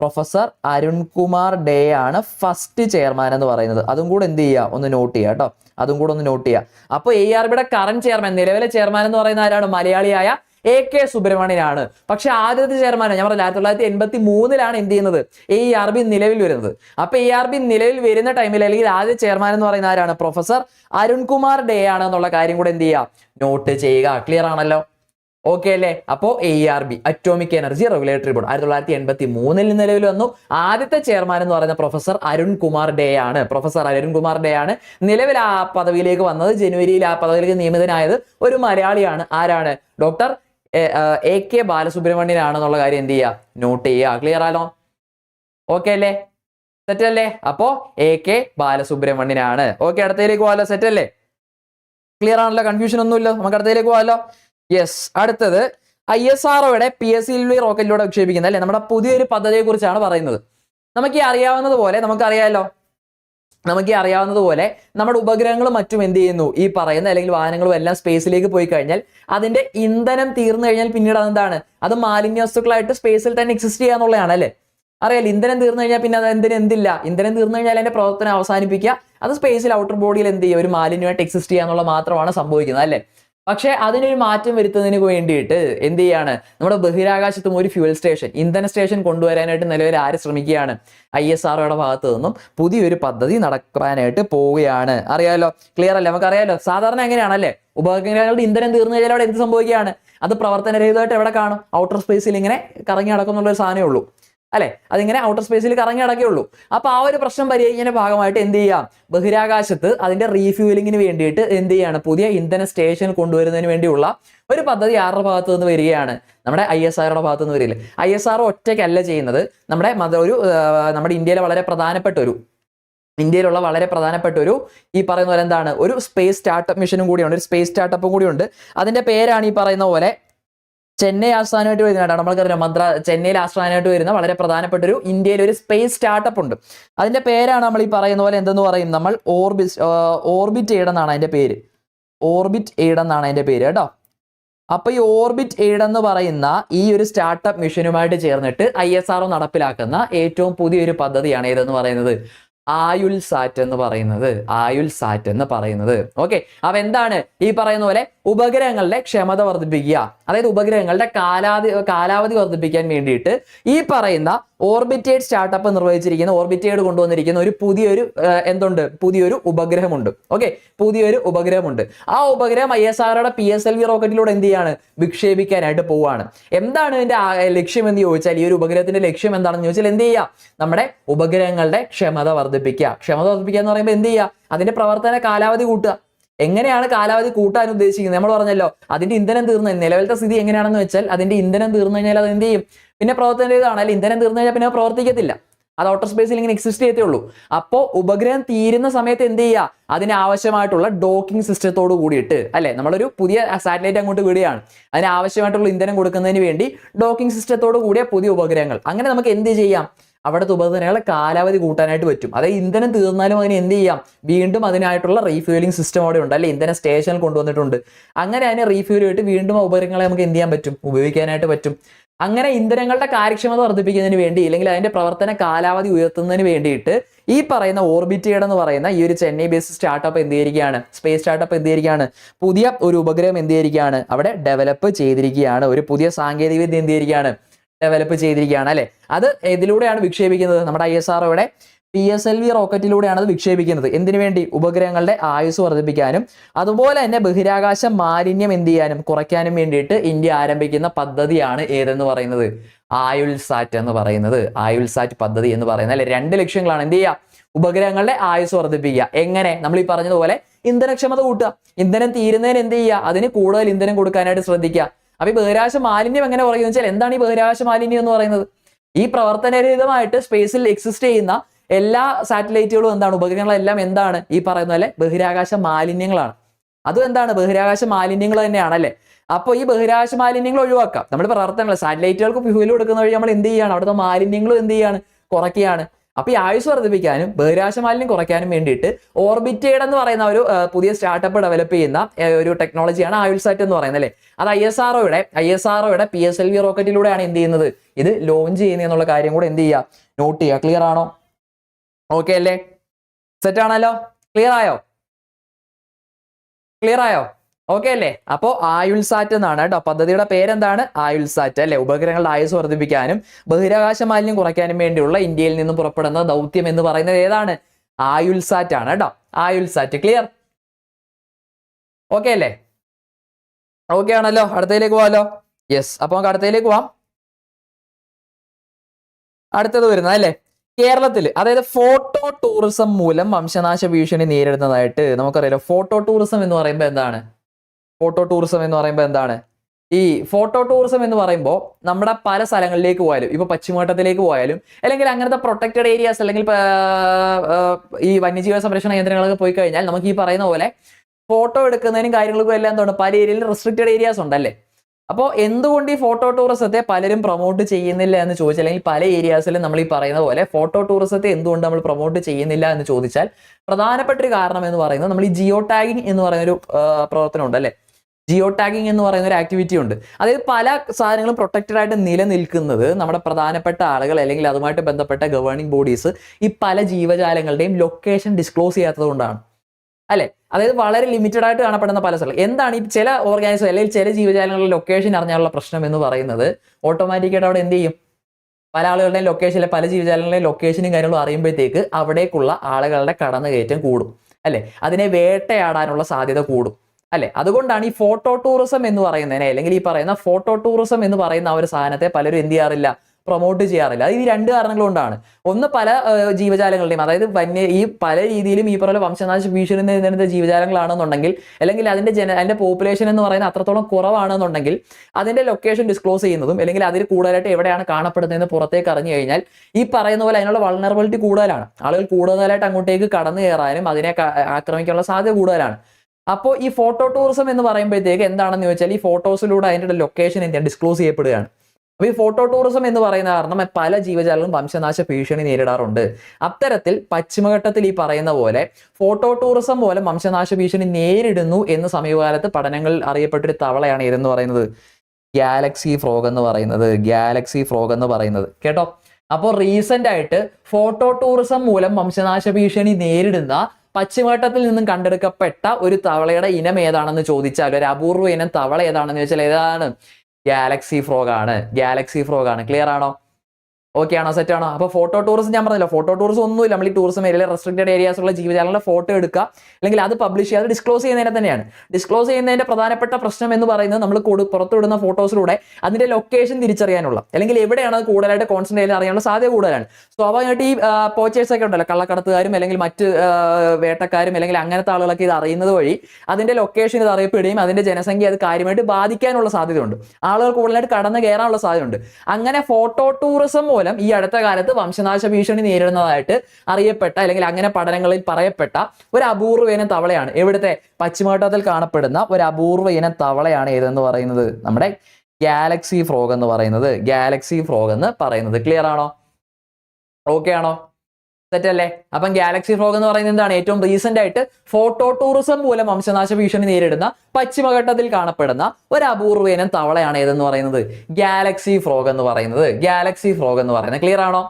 പ്രൊഫസർ അരുൺകുമാർ ഡേ ആണ് ഫസ്റ്റ് ചെയർമാൻ എന്ന് പറയുന്നത്. അതും കൂടെ എന്ത് ചെയ്യുക? ഒന്ന് നോട്ട് ചെയ്യുക കേട്ടോ. അതും കൂടെ ഒന്ന് നോട്ട് ചെയ്യുക. അപ്പോൾ എ ആർ ബിയുടെ കറന്റ് ചെയർമാൻ നിലവിലെ ചെയർമാൻ എന്ന് പറയുന്ന ആരാണ്? മലയാളിയായ എ കെ സുബ്രഹ്മണ്യനാണ്. പക്ഷെ ആദ്യത്തെ ചെയർമാൻ ഞാൻ പറഞ്ഞ ആയിരത്തി തൊള്ളായിരത്തി എൺപത്തി മൂന്നിലാണ് എന്ത് ചെയ്യുന്നത്? എ ആർ ബി നിലവിൽ വരുന്നത്. അപ്പൊ എ ആർ ബി നിലവിൽ വരുന്ന ടൈമിൽ അല്ലെങ്കിൽ ആദ്യ ചെയർമാൻ എന്ന് പറയുന്ന ആരാണ്? പ്രൊഫസർ അരുൺകുമാർ ഡേ ആണ് എന്നുള്ള കാര്യം കൂടെ എന്ത് ചെയ്യുക നോട്ട് ചെയ്യുക. ക്ലിയർ ആണല്ലോ? ഓക്കെ അല്ലേ? അപ്പോ A R B atomic energy regulatory board ആയിരത്തി തൊള്ളായിരത്തി എൺപത്തി മൂന്നിൽ നിലവിൽ വന്നു. ആദ്യത്തെ ചെയർമാൻ എന്ന് പറയുന്ന പ്രൊഫസർ അരുൺ കുമാർ ഡേ ആണ് പ്രൊഫസർ അരുൺ കുമാർ ഡേ ആണ് നിലവിൽ ആ പദവിയിലേക്ക് വന്നത് ജനുവരിയിൽ ആ പദവിയിലേക്ക് നിയമിതനായത് ഒരു മലയാളിയാണ്. ആരാണ്? ഡോക്ടർ എ കെ ബാലസുബ്രഹ്മണ്യനാണെന്നുള്ള കാര്യം എന്ത് ചെയ്യുക നോട്ട് ചെയ്യുക ക്ലിയർ ആണോ? ഓക്കെ അല്ലേ? സെറ്റ് അല്ലേ? അപ്പോ എ കെ ബാലസുബ്രഹ്മണ്യനാണ്. ഓക്കെ അടുത്തതിലേക്ക് പോകാലോ സെറ്റ് അല്ലേ? ക്ലിയർ ആണല്ലോ കൺഫ്യൂഷൻ ഒന്നുമില്ല. നമുക്ക് അടുത്തതിലേക്ക് പോകാലോ യെസ് അടുത്തത് ഐ എസ് ആർഒയുടെ പി എസ് എൽ റോക്കറ്റിലൂടെ വിക്ഷേപിക്കുന്ന അല്ലെ? നമ്മുടെ പുതിയൊരു പദ്ധതിയെ കുറിച്ചാണ് പറയുന്നത്. നമുക്ക് ഈ അറിയാവുന്നത് പോലെ നമുക്കറിയാലോ നമുക്ക് ഈ അറിയാവുന്നത് പോലെ നമ്മുടെ ഉപഗ്രഹങ്ങളും മറ്റും എന്ത് ചെയ്യുന്നു? ഈ പറയുന്ന അല്ലെങ്കിൽ വാഹനങ്ങളും എല്ലാം സ്പേസിലേക്ക് പോയി കഴിഞ്ഞാൽ അതിന്റെ ഇന്ധനം തീർന്നു കഴിഞ്ഞാൽ പിന്നീട് അതെന്താണ്? അത് മാലിന്യ വസ്തുക്കളായിട്ട് സ്പേസിൽ തന്നെ എക്സിസ്റ്റ് ചെയ്യാന്നുള്ളതാണ് അല്ലേ? അറിയാലോ ഇന്ധനം തീർന്നു കഴിഞ്ഞാൽ പിന്നെ അത് എന്തിന് എന്തില്ല? ഇന്ധനം തീർന്നു കഴിഞ്ഞാൽ അതിന്റെ പ്രവർത്തനം അവസാനിപ്പിക്കുക. അത് സ്പേസിൽ ഔട്ടർ ബോഡിയിൽ എന്ത് ചെയ്യുക? ഒരു മാലിന്യമായിട്ട് എക്സിസ്റ്റ് ചെയ്യാന്നുള്ള മാത്രമാണ് സംഭവിക്കുന്നത് അല്ലേ? പക്ഷേ അതിനൊരു മാറ്റം വരുത്തുന്നതിന് വേണ്ടിയിട്ട് എന്ത് ചെയ്യാണ്? നമ്മുടെ ബഹിരാകാശത്തും ഒരു ഫ്യൂൽ സ്റ്റേഷൻ ഇന്ധന സ്റ്റേഷൻ കൊണ്ടുവരാനായിട്ട് നിലവിൽ ആര് ശ്രമിക്കുകയാണ്? ഐ എസ് ആർഒയുടെ ഭാഗത്തു നിന്നും പുതിയൊരു പദ്ധതി നടക്കാനായിട്ട് പോവുകയാണ്. അറിയാലോ? ക്ലിയർ അല്ലേ? നമുക്കറിയാലോ? സാധാരണ എങ്ങനെയാണല്ലേ? ഉപഗ്രഹങ്ങളുടെ ഇന്ധനം തീർന്നു കഴിഞ്ഞാൽ അവിടെ എന്ത് സംഭവിക്കുകയാണ്? അത് പ്രവർത്തനരഹിതമായിട്ട് എവിടെ കാണും? ഔട്ടർ സ്പേസിൽ ഇങ്ങനെ കറങ്ങി നടക്കുന്നുള്ള ഒരു സാധനമേ ഉള്ളൂ. അല്ലെ? അതിങ്ങനെ ഔട്ടർ സ്പേസിൽ കറങ്ങി നടക്കുകയുള്ളൂ. അപ്പൊ ആ ഒരു പ്രശ്നം പരിഹരിക്കുന്ന ഭാഗമായിട്ട് എന്ത് ചെയ്യാം? ബഹിരാകാശത്ത് അതിന്റെ റീഫ്യൂലിങ്ങിന് വേണ്ടിയിട്ട് എന്ത് ചെയ്യാണ്? പുതിയ ഇന്ധന സ്റ്റേഷൻ കൊണ്ടുവരുന്നതിന് വേണ്ടിയുള്ള ഒരു പദ്ധതി ആരുടെ ഭാഗത്ത് നിന്ന് വരികയാണ്. നമ്മുടെ ഐ എസ് ആറുടെ ഭാഗത്ത് നിന്ന് വരില്ല ഐ എസ് ആർ ഒറ്റയ്ക്കല്ല ചെയ്യുന്നത്. നമ്മുടെ ഒരു നമ്മുടെ ഇന്ത്യയിലെ വളരെ പ്രധാനപ്പെട്ട ഒരു ഇന്ത്യയിലുള്ള വളരെ പ്രധാനപ്പെട്ട ഒരു ഈ പറയുന്ന പോലെ എന്താണ്? ഒരു സ്പേസ് സ്റ്റാർട്ടപ്പ് മിഷനും കൂടിയുണ്ട്. ഒരു സ്പേസ് സ്റ്റാർട്ടപ്പും കൂടിയുണ്ട്. അതിന്റെ പേരാണ് ഈ പറയുന്ന പോലെ ചെന്നൈ ആസ്ഥാനമായിട്ട് വരുന്ന കേട്ടോ നമ്മൾക്കറിയാം മദ്ര ചെന്നൈയിൽ ആസ്ഥാനമായിട്ട് വരുന്ന വളരെ പ്രധാനപ്പെട്ട ഒരു ഇന്ത്യയിൽ ഒരു സ്പേസ് സ്റ്റാർട്ടപ്പ് ഉണ്ട്. അതിന്റെ പേരാണ് നമ്മൾ ഈ പറയുന്ന പോലെ എന്തെന്ന് പറയും? നമ്മൾ ഓർബിറ്റ് ഓർബിറ്റ് എയ്ഡ് എന്നാണ് അതിന്റെ പേര്. ഓർബിറ്റ് എയ്ഡ് എന്നാണ് അതിന്റെ പേര് കേട്ടോ. അപ്പൊ ഈ ഓർബിറ്റ് എയ്ഡ് എന്ന് പറയുന്ന ഈ ഒരു സ്റ്റാർട്ടപ്പ് മിഷനുമായിട്ട് ചേർന്നിട്ട് ഐ നടപ്പിലാക്കുന്ന ഏറ്റവും പുതിയൊരു പദ്ധതിയാണ് ഏതെന്ന് പറയുന്നത്? ആയുൽ സാറ്റ് എന്ന് പറയുന്നത്. ആയുൽ സാറ്റ് എന്ന് പറയുന്നത്. ഓക്കെ അപ്പൊ എന്താണ് ഈ പറയുന്ന പോലെ ഉപഗ്രഹങ്ങളുടെ ക്ഷമത വർദ്ധിപ്പിക്കുക. അതായത് ഉപഗ്രഹങ്ങളുടെ കാലാവധി കാലാവധി വർദ്ധിപ്പിക്കാൻ വേണ്ടിയിട്ട് ഈ പറയുന്ന ഓർബിറ്റേഡ് സ്റ്റാർട്ടപ്പ് നിർവഹിച്ചിരിക്കുന്ന ഓർബിറ്റേഡ് കൊണ്ടുവന്നിരിക്കുന്ന ഒരു പുതിയൊരു എന്തുണ്ട്? പുതിയൊരു ഉപഗ്രഹമുണ്ട്. ഓക്കെ? പുതിയൊരു ഉപഗ്രഹമുണ്ട്. ആ ഉപഗ്രഹം ഐ എസ് ആറുടെ പി എസ് എൽ വി റോക്കറ്റിലൂടെ എന്ത് ചെയ്യാണ്? വിക്ഷേപിക്കാനായിട്ട് പോവുകയാണ് എന്താണ് ഇതിന്റെ ലക്ഷ്യം എന്ന് ചോദിച്ചാൽ ഈ ഒരു ഉപഗ്രഹത്തിന്റെ ലക്ഷ്യം എന്താണെന്ന് ചോദിച്ചാൽ എന്ത് ചെയ്യുക? നമ്മുടെ ഉപഗ്രഹങ്ങളുടെ ക്ഷമത വർദ്ധിപ്പിക്കുക. ക്ഷമത വർദ്ധിപ്പിക്കുക എന്ന് പറയുമ്പോൾ എന്ത് ചെയ്യുക? അതിന്റെ പ്രവർത്തന കാലാവധി കൂട്ടുക. എങ്ങനെയാണ് കാലാവധി കൂട്ടാൻ ഉദ്ദേശിക്കുന്നത്? നമ്മൾ പറഞ്ഞല്ലോ അതിന്റെ ഇന്ധനം തീർന്നു നിലവിലത്തെ സ്ഥിതി എങ്ങനെയാണെന്ന് വെച്ചാൽ അതിന്റെ ഇന്ധനം തീർന്നു കഴിഞ്ഞാൽ അത് എന്ത് ചെയ്യും? പിന്നെ പ്രവർത്തനമാണ് അല്ലെങ്കിൽ ഇന്ധനം തീർന്നു കഴിഞ്ഞാൽ പിന്നെ പ്രവർത്തിക്കത്തില്ല. അത് ഔട്ടർ സ്പേസിൽ ഇങ്ങനെ എക്സിസ്റ്റ് ചെയ്തേ ഉള്ളൂ. അപ്പോൾ ഉപഗ്രഹം തീരുന്ന സമയത്ത് എന്ത് ചെയ്യുക? അതിന് ആവശ്യമായിട്ടുള്ള ഡോക്കിംഗ് സിസ്റ്റത്തോട് കൂടിയിട്ട് അല്ലെ? നമ്മളൊരു പുതിയ സാറ്റലൈറ്റ് അങ്ങോട്ട് വിടുകയാണ്. അതിന് ആവശ്യമായിട്ടുള്ള ഇന്ധനം കൊടുക്കുന്നതിന് വേണ്ടി ഡോക്കിംഗ് സിസ്റ്റത്തോട് കൂടിയ പുതിയ ഉപഗ്രഹങ്ങൾ. അങ്ങനെ നമുക്ക് എന്ത് ചെയ്യാം? അവിടുത്തെ ഉപകരണങ്ങളെ കാലാവധി കൂട്ടാനായിട്ട് പറ്റും. അതായത് ഇന്ധനം തീർന്നാലും അതിന് എന്ത് ചെയ്യാം? വീണ്ടും അതിനായിട്ടുള്ള റീഫ്യൂലിംഗ് സിസ്റ്റം അവിടെ ഉണ്ട്. അല്ലെ? ഇന്ധന സ്റ്റേഷനിൽ കൊണ്ടുവന്നിട്ടുണ്ട്. അങ്ങനെ അതിനെ റീഫ്യൂൽ ചെയ്തിട്ട് വീണ്ടും ഉപകരണങ്ങളെ നമുക്ക് എന്ത് ചെയ്യാൻ പറ്റും? ഉപയോഗിക്കാനായിട്ട് പറ്റും. അങ്ങനെ ഇന്ധനങ്ങളുടെ കാര്യക്ഷമത വർദ്ധിപ്പിക്കുന്നതിന് വേണ്ടി ഇല്ലെങ്കിൽ അതിന്റെ പ്രവർത്തന കാലാവധി ഉയർത്തുന്നതിന് വേണ്ടിയിട്ട് ഈ പറയുന്ന ഓർബിറ്റേഡ് എന്ന് പറയുന്ന ഈ ഒരു ചെന്നൈ ബേസ്ഡ് സ്റ്റാർട്ടപ്പ് എന്ത് സ്പേസ് സ്റ്റാർട്ടപ്പ് എന്ത് പുതിയ ഒരു ഉപഗ്രഹം എന്ത് ചെയ്തിരിക്കുകയാണ് അവിടെ ഡെവലപ്പ് ചെയ്തിരിക്കുകയാണ്. ഒരു പുതിയ സാങ്കേതിക വിദ്യ എന്ത് ചെയ്തിരിക്കുകയാണ് ഡെവലപ്പ് ചെയ്തിരിക്കുകയാണ് അല്ലെ? അത് ഇതിലൂടെയാണ് വിക്ഷേപിക്കുന്നത്? നമ്മുടെ ഐ എസ് ആർഒയുടെ പി എസ് എൽ വി റോക്കറ്റിലൂടെയാണ് അത് വിക്ഷേപിക്കുന്നത്. എന്തിനു വേണ്ടി? ഉപഗ്രഹങ്ങളുടെ ആയുസ് വർദ്ധിപ്പിക്കാനും അതുപോലെ തന്നെ ബഹിരാകാശ മാലിന്യം എന്ത് ചെയ്യാനും കുറയ്ക്കാനും വേണ്ടിയിട്ട് ഇന്ത്യ ആരംഭിക്കുന്ന പദ്ധതിയാണ് ഏതെന്ന് പറയുന്നത്? ആയുൽ സാറ്റ് എന്ന് പറയുന്നത്. ആയുൽ സാറ്റ് പദ്ധതി എന്ന് പറയുന്നത്. അല്ലെ? രണ്ട് ലക്ഷ്യങ്ങളാണ്. എന്ത് ചെയ്യുക ഉപഗ്രഹങ്ങളുടെ ആയുസ് വർദ്ധിപ്പിക്കുക. എങ്ങനെ? നമ്മൾ ഈ പറഞ്ഞതുപോലെ ഇന്ധനക്ഷമത കൂട്ടുക. ഇന്ധനം തീരുന്നതിന് എന്ത് ചെയ്യുക? അതിന് കൂടുതൽ ഇന്ധനം കൊടുക്കാനായിട്ട് ശ്രദ്ധിക്കുക. അപ്പൊ ഈ ബഹിരാകാശ മാലിന്യം എങ്ങനെ പറയുന്നത് വെച്ചാൽ എന്താണ് ഈ ബഹിരാകാശ മാലിന്യം എന്ന് പറയുന്നത്? ഈ പ്രവർത്തനരഹിതമായിട്ട് സ്പേസിൽ എക്സിസ്റ്റ് ചെയ്യുന്ന എല്ലാ സാറ്റലൈറ്റുകളും എന്താണ്? ഉപഗ്രഹങ്ങളെല്ലാം എന്താണ് ഈ പറയുന്ന പോലെ ബഹിരാകാശ മാലിന്യങ്ങളാണ്. അതും എന്താണ്? ബഹിരാകാശ മാലിന്യങ്ങൾ തന്നെയാണ് അല്ലേ? അപ്പോൾ ഈ ബഹിരാകാശ മാലിന്യങ്ങൾ ഒഴിവാക്കാം. നമ്മൾ പ്രവർത്തനങ്ങൾ സാറ്റലൈറ്റുകൾക്ക് ഫ്യൂൽ കൊടുക്കുന്ന വഴി നമ്മൾ എന്ത് ചെയ്യാണ്? അവിടുത്തെ മാലിന്യങ്ങളും എന്ത് ചെയ്യാണ്? കുറയ്ക്കുകയാണ്. അപ്പൊ ഈ ആയുസ് വർദ്ധിപ്പിക്കാനും ബഹിരാകാശ മാലിന്യം കുറയ്ക്കാനും വേണ്ടിയിട്ട് ഓർബിറ്റേഡ് എന്ന് പറയുന്ന ഒരു പുതിയ സ്റ്റാർട്ടപ്പ് ഡെവലപ്പ് ചെയ്യുന്ന ഒരു ടെക്നോളജിയാണ് ആയുൾസാറ്റ് എന്ന് പറയുന്നത് അല്ലേ? അത് ഐ എസ് ആർഒയുടെ ഐ എസ് ആർഒയുടെ പി എസ് എൽ വി റോക്കറ്റിലൂടെയാണ് എന്ത് ചെയ്യുന്നത്? ഇത് ലോഞ്ച് ചെയ്യുന്നത് എന്നുള്ള കാര്യം കൂടെ എന്ത് ചെയ്യുക? നോട്ട് ചെയ്യുക. ക്ലിയർ ആണോ? ഓക്കെ അല്ലേ? സെറ്റ് ആണല്ലോ? ക്ലിയർ ആയോ? ക്ലിയർ ആയോ? ഓക്കെ അല്ലേ? അപ്പോ ആയുൽസാറ്റ് എന്നാണ് കേട്ടോ. പദ്ധതിയുടെ പേരെന്താണ്? ആയുൽസാറ്റ് അല്ലെ? ഉപഗ്രഹങ്ങളുടെ ആയുസ് വർദ്ധിപ്പിക്കാനും ബഹിരാകാശ മാലിന്യം കുറയ്ക്കാനും വേണ്ടിയുള്ള ഇന്ത്യയിൽ നിന്നും പുറപ്പെടുന്ന ദൗത്യം എന്ന് പറയുന്നത് ഏതാണ്? ആയുൽസാറ്റ് ആണ് കേട്ടോ. ആയുൽസാറ്റ് ക്ലിയർ ഓക്കെ അല്ലേ? ഓക്കെ ആണല്ലോ. അടുത്തതിലേക്ക് പോവാലോ? യെസ് അപ്പൊ നമുക്ക് അടുത്തതിലേക്ക് പോവാം. അടുത്തത് വരുന്നത് അല്ലേ? കേരളത്തിൽ അതായത് ഫോട്ടോ ടൂറിസം മൂലം വംശനാശ ഭീഷണി നേരിടുന്നതായിട്ട് നമുക്കറിയാലോ. ഫോട്ടോ ടൂറിസം എന്ന് പറയുമ്പോൾ എന്താണ്? ഫോട്ടോ ടൂറിസം എന്ന് പറയുമ്പോൾ എന്താണ്? ഈ ഫോട്ടോ ടൂറിസം എന്ന് പറയുമ്പോൾ നമ്മുടെ പല സ്ഥലങ്ങളിലേക്ക് പോയാലും ഇപ്പൊ പശ്ചിമഘട്ടത്തിലേക്ക് പോയാലും അല്ലെങ്കിൽ അങ്ങനത്തെ പ്രൊട്ടക്റ്റഡ് ഏരിയാസ് അല്ലെങ്കിൽ ഈ വന്യജീവ സംരക്ഷണ കേന്ദ്രങ്ങളൊക്കെ പോയി കഴിഞ്ഞാൽ നമുക്ക് ഈ പറയുന്ന പോലെ ഫോട്ടോ എടുക്കുന്നതിനും കാര്യങ്ങൾക്കും എല്ലാം എന്താണ് പല ഏരിയയിൽ റെസ്ട്രിക്റ്റഡ് ഏരിയാസ് ഉണ്ടല്ലേ? അപ്പോൾ എന്തുകൊണ്ട് ഈ ഫോട്ടോ ടൂറിസത്തെ പലരും പ്രൊമോട്ട് ചെയ്യുന്നില്ല എന്ന് ചോദിച്ചാൽ അല്ലെങ്കിൽ പല ഏരിയാസിലും നമ്മൾ ഈ പറയുന്ന പോലെ ഫോട്ടോ ടൂറിസത്തെ എന്തുകൊണ്ട് നമ്മൾ പ്രൊമോട്ട് ചെയ്യുന്നില്ല എന്ന് ചോദിച്ചാൽ പ്രധാനപ്പെട്ട ഒരു കാരണം എന്ന് പറയുന്നത് നമ്മൾ ഈ ജിയോ ടാഗിങ് എന്ന് പറയുന്ന ഒരു പ്രവർത്തനം ഉണ്ട് അല്ലേ? ജിയോ ടാഗിങ് എന്ന് പറയുന്ന ഒരു ആക്ടിവിറ്റി ഉണ്ട്. അതായത് പല സാധനങ്ങളും പ്രൊട്ടക്റ്റഡ് ആയിട്ട് നിലനിൽക്കുന്നത് നമ്മുടെ പ്രധാനപ്പെട്ട ആളുകൾ അല്ലെങ്കിൽ അതുമായിട്ട് ബന്ധപ്പെട്ട ഗവേണിംഗ് ബോഡീസ് ഈ പല ജീവജാലങ്ങളുടെയും ലൊക്കേഷൻ ഡിസ്ക്ലോസ് ചെയ്യാത്തത് കൊണ്ടാണ്. അല്ലെ? അതായത് വളരെ ലിമിറ്റഡ് ആയിട്ട് കാണപ്പെടുന്ന പല സ്ഥലങ്ങൾ. എന്താണ് ഈ ചില ഓർഗാനിസം അല്ലെങ്കിൽ ചില ജീവജാലങ്ങളുടെ ലൊക്കേഷൻ അറിഞ്ഞാലുള്ള പ്രശ്നം എന്ന് പറയുന്നത്? ഓട്ടോമാറ്റിക്കായിട്ട് അവിടെ എന്ത് ചെയ്യും? പല ആളുകളുടെയും ലൊക്കേഷനിലെ പല ജീവജാലങ്ങളുടെയും ലൊക്കേഷനും കാര്യങ്ങളും അറിയുമ്പോഴത്തേക്ക് അവിടേക്കുള്ള ആളുകളുടെ കടന്നുകയറ്റം കൂടും. അല്ലെ? അതിനെ വേട്ടയാടാനുള്ള സാധ്യത കൂടും. അല്ലെ? അതുകൊണ്ടാണ് ഈ ഫോട്ടോ ടൂറിസം എന്ന് പറയുന്നതിനെ അല്ലെങ്കിൽ ഈ പറയുന്ന ഫോട്ടോ ടൂറിസം എന്ന് പറയുന്ന ആ ഒരു സാധനത്തെ പലരും എന്ത് ചെയ്യാറില്ല? പ്രൊമോട്ട് ചെയ്യാറില്ല. അത് ഈ രണ്ട് കാരണങ്ങൾ കൊണ്ടാണ്. ഒന്ന് പല ജീവജാലങ്ങളുടെയും അതായത് വന്യ ഈ പല രീതിയിലും ഈ പറയുന്ന വംശനാശ ഭീഷണി നേരിടുന്ന ജീവജാലങ്ങളാണെന്നുണ്ടെങ്കിൽ അല്ലെങ്കിൽ അതിന്റെ ജന അതിന്റെ പോപ്പുലേഷൻ എന്ന് പറയുന്നത് അത്രത്തോളം കുറവാണെന്നുണ്ടെങ്കിൽ അതിന്റെ ലൊക്കേഷൻ ഡിസ്ക്ലോസ് ചെയ്യുന്നതും അല്ലെങ്കിൽ അതിൽ കൂടുതലായിട്ട് എവിടെയാണ് കാണപ്പെടുന്നതെന്ന് പുറത്തേക്ക് അറിഞ്ഞു കഴിഞ്ഞാൽ ഈ പറയുന്ന പോലെ അതിനുള്ള വൾണറബിലിറ്റി കൂടുതലാണ്. ആളുകൾ കൂടുതലായിട്ട് അങ്ങോട്ടേക്ക് കടന്നു കയറാനും അതിനെ ആക്രമിക്കാനുള്ള സാധ്യത കൂടുതലാണ്. അപ്പോൾ ഈ ഫോട്ടോ ടൂറിസം എന്ന് പറയുമ്പോഴത്തേക്ക് എന്താണെന്ന് ചോദിച്ചാൽ ഈ ഫോട്ടോസിലൂടെ അതിന്റെ ലൊക്കേഷൻ എന്താണ് ഡിസ്ക്ലോസ് ചെയ്യപ്പെടുകയാണ്. അപ്പോൾ ഈ ഫോട്ടോ ടൂറിസം എന്ന് പറയുന്ന കാരണം പല ജീവജാലങ്ങളും വംശനാശ ഭീഷണി നേരിടാറുണ്ട്. അത്തരത്തിൽ പശ്ചിമഘട്ടത്തിൽ ഈ പറയുന്ന പോലെ ഫോട്ടോ ടൂറിസം പോലെ വംശനാശ ഭീഷണി നേരിടുന്നു എന്ന് സമീപകാലത്ത് പഠനങ്ങളിൽ അറിയപ്പെട്ടൊരു തവളയാണ് ഏതെന്ന് പറയുന്നത്? ഗാലക്സി ഫ്രോഗ് എന്ന് പറയുന്നത്. ഗാലക്സി ഫ്രോഗ് എന്ന് പറയുന്നത്. കേട്ടോ? അപ്പോൾ റീസെന്റ് ആയിട്ട് ഫോട്ടോ ടൂറിസം മൂലം വംശനാശ ഭീഷണി നേരിടുന്ന പശ്ചിമഘട്ടത്തിൽ നിന്നും കണ്ടെടുക്കപ്പെട്ട ഒരു തവളയുടെ ഇനം ഏതാണെന്ന് ചോദിച്ചാൽ ഒരു അപൂർവ ഇനം തവള ഏതാണെന്ന് ചോദിച്ചാൽ ഏതാണ്? ഗാലക്സി ഫ്രോഗാണ് ഗാലക്സി ഫ്രോഗാണ് ക്ലിയർ ആണോ? ഓക്കെ ആണോ? സെറ്റ് ആണോ? അപ്പോൾ ഫോട്ടോ ടൂറിസം ഞാൻ പറഞ്ഞില്ല ഫോട്ടോ ടൂറിസം ഒന്നുമില്ല. നമ്മൾ ഈ ടൂറിസം ഏരിയയിൽ റെസ്ട്രിക്റ്റഡ് ഏരിയാസ് ഉള്ള ജീവജാലങ്ങളുടെ ഫോട്ടോ എടുക്കുക. അല്ലെങ്കിൽ അത് പബ്ലിഷ് ചെയ്യുക. അത് ഡിസ്ക്ലോസ് ചെയ്യുന്നതിനെ തന്നെയാണ്. ഡിസ്ക്ലോസ് ചെയ്യുന്നതിന്റെ പ്രധാനപ്പെട്ട പ്രശ്നം എന്ന് പറയുന്നത് നമ്മൾ പുറത്തുവിടുന്ന ഫോട്ടോസിലൂടെ അതിന്റെ ലൊക്കേഷൻ തിരിച്ചറിയാനുള്ള അല്ലെങ്കിൽ എവിടെയാണ് അത് കൂടുതലായിട്ട് കോൺസെൻട്രേറ്റ് ചെയ്യുന്നത് അറിയാനുള്ള സാധ്യത കൂടുതലാണ്. സ്വാഭാവികമായിട്ട് ഈ പോച്ചേഴ്സ് ഒക്കെ ഉണ്ടല്ലോ. കള്ളക്കടത്തുകാരും അല്ലെങ്കിൽ മറ്റ് വേട്ടക്കാരും അല്ലെങ്കിൽ അങ്ങനത്തെ ആളുകളൊക്കെ ഇത് അറിയുന്നത് വഴി അതിന്റെ ലൊക്കേഷൻ ഇത് അറിയപ്പെടുകയും അതിന്റെ ജനസംഖ്യ അത് കാര്യമായിട്ട് ബാധിക്കാനുള്ള സാധ്യതയുണ്ട്. ആളുകൾ കൂടുതലായിട്ട് കടന്നു കയറാനുള്ള സാധ്യതയുണ്ട്. അങ്ങനെ ഫോട്ടോ ടൂറിസം മൂലം ഈ അടുത്ത കാലത്ത് വംശനാശ ഭീഷണി നേരിടുന്നതായിട്ട് അറിയപ്പെട്ട അല്ലെങ്കിൽ അങ്ങനെ പഠനങ്ങളിൽ പറയപ്പെട്ട ഒരു അപൂർവ ഇനം തവളയാണ്. എവിടുത്തെ? പശ്ചിമഘട്ടത്തിൽ കാണപ്പെടുന്ന ഒരു അപൂർവ ഇനം തവളയാണ് ഏതെന്ന് പറയുന്നത്? നമ്മുടെ ഗാലക്സി ഫ്രോഗ് എന്ന് പറയുന്നത്. ഗാലക്സി ഫ്രോഗ് എന്ന് പറയുന്നത്. ക്ലിയർ ആണോ? ഓക്കെ ആണോ? സെറ്റ് അല്ലേ? അപ്പം ഗാലക്സി ഫ്രോഗ് എന്ന് പറയുന്നത് എന്താണ്? ഏറ്റവും റീസെന്റ് ആയിട്ട് ഫോട്ടോ ടൂറിസം മൂലം വംശനാശ ഭീഷണി നേരിടുന്ന പശ്ചിമഘട്ടത്തിൽ കാണപ്പെടുന്ന ഒരു അപൂർവേനം തവളയാണ് ഏതെന്ന് പറയുന്നത്? ഗാലക്സി ഫ്രോഗ് എന്ന് പറയുന്നത്. ഗാലക്സി ഫ്രോഗ് എന്ന് പറയുന്നത്. ക്ലിയർ ആണോ?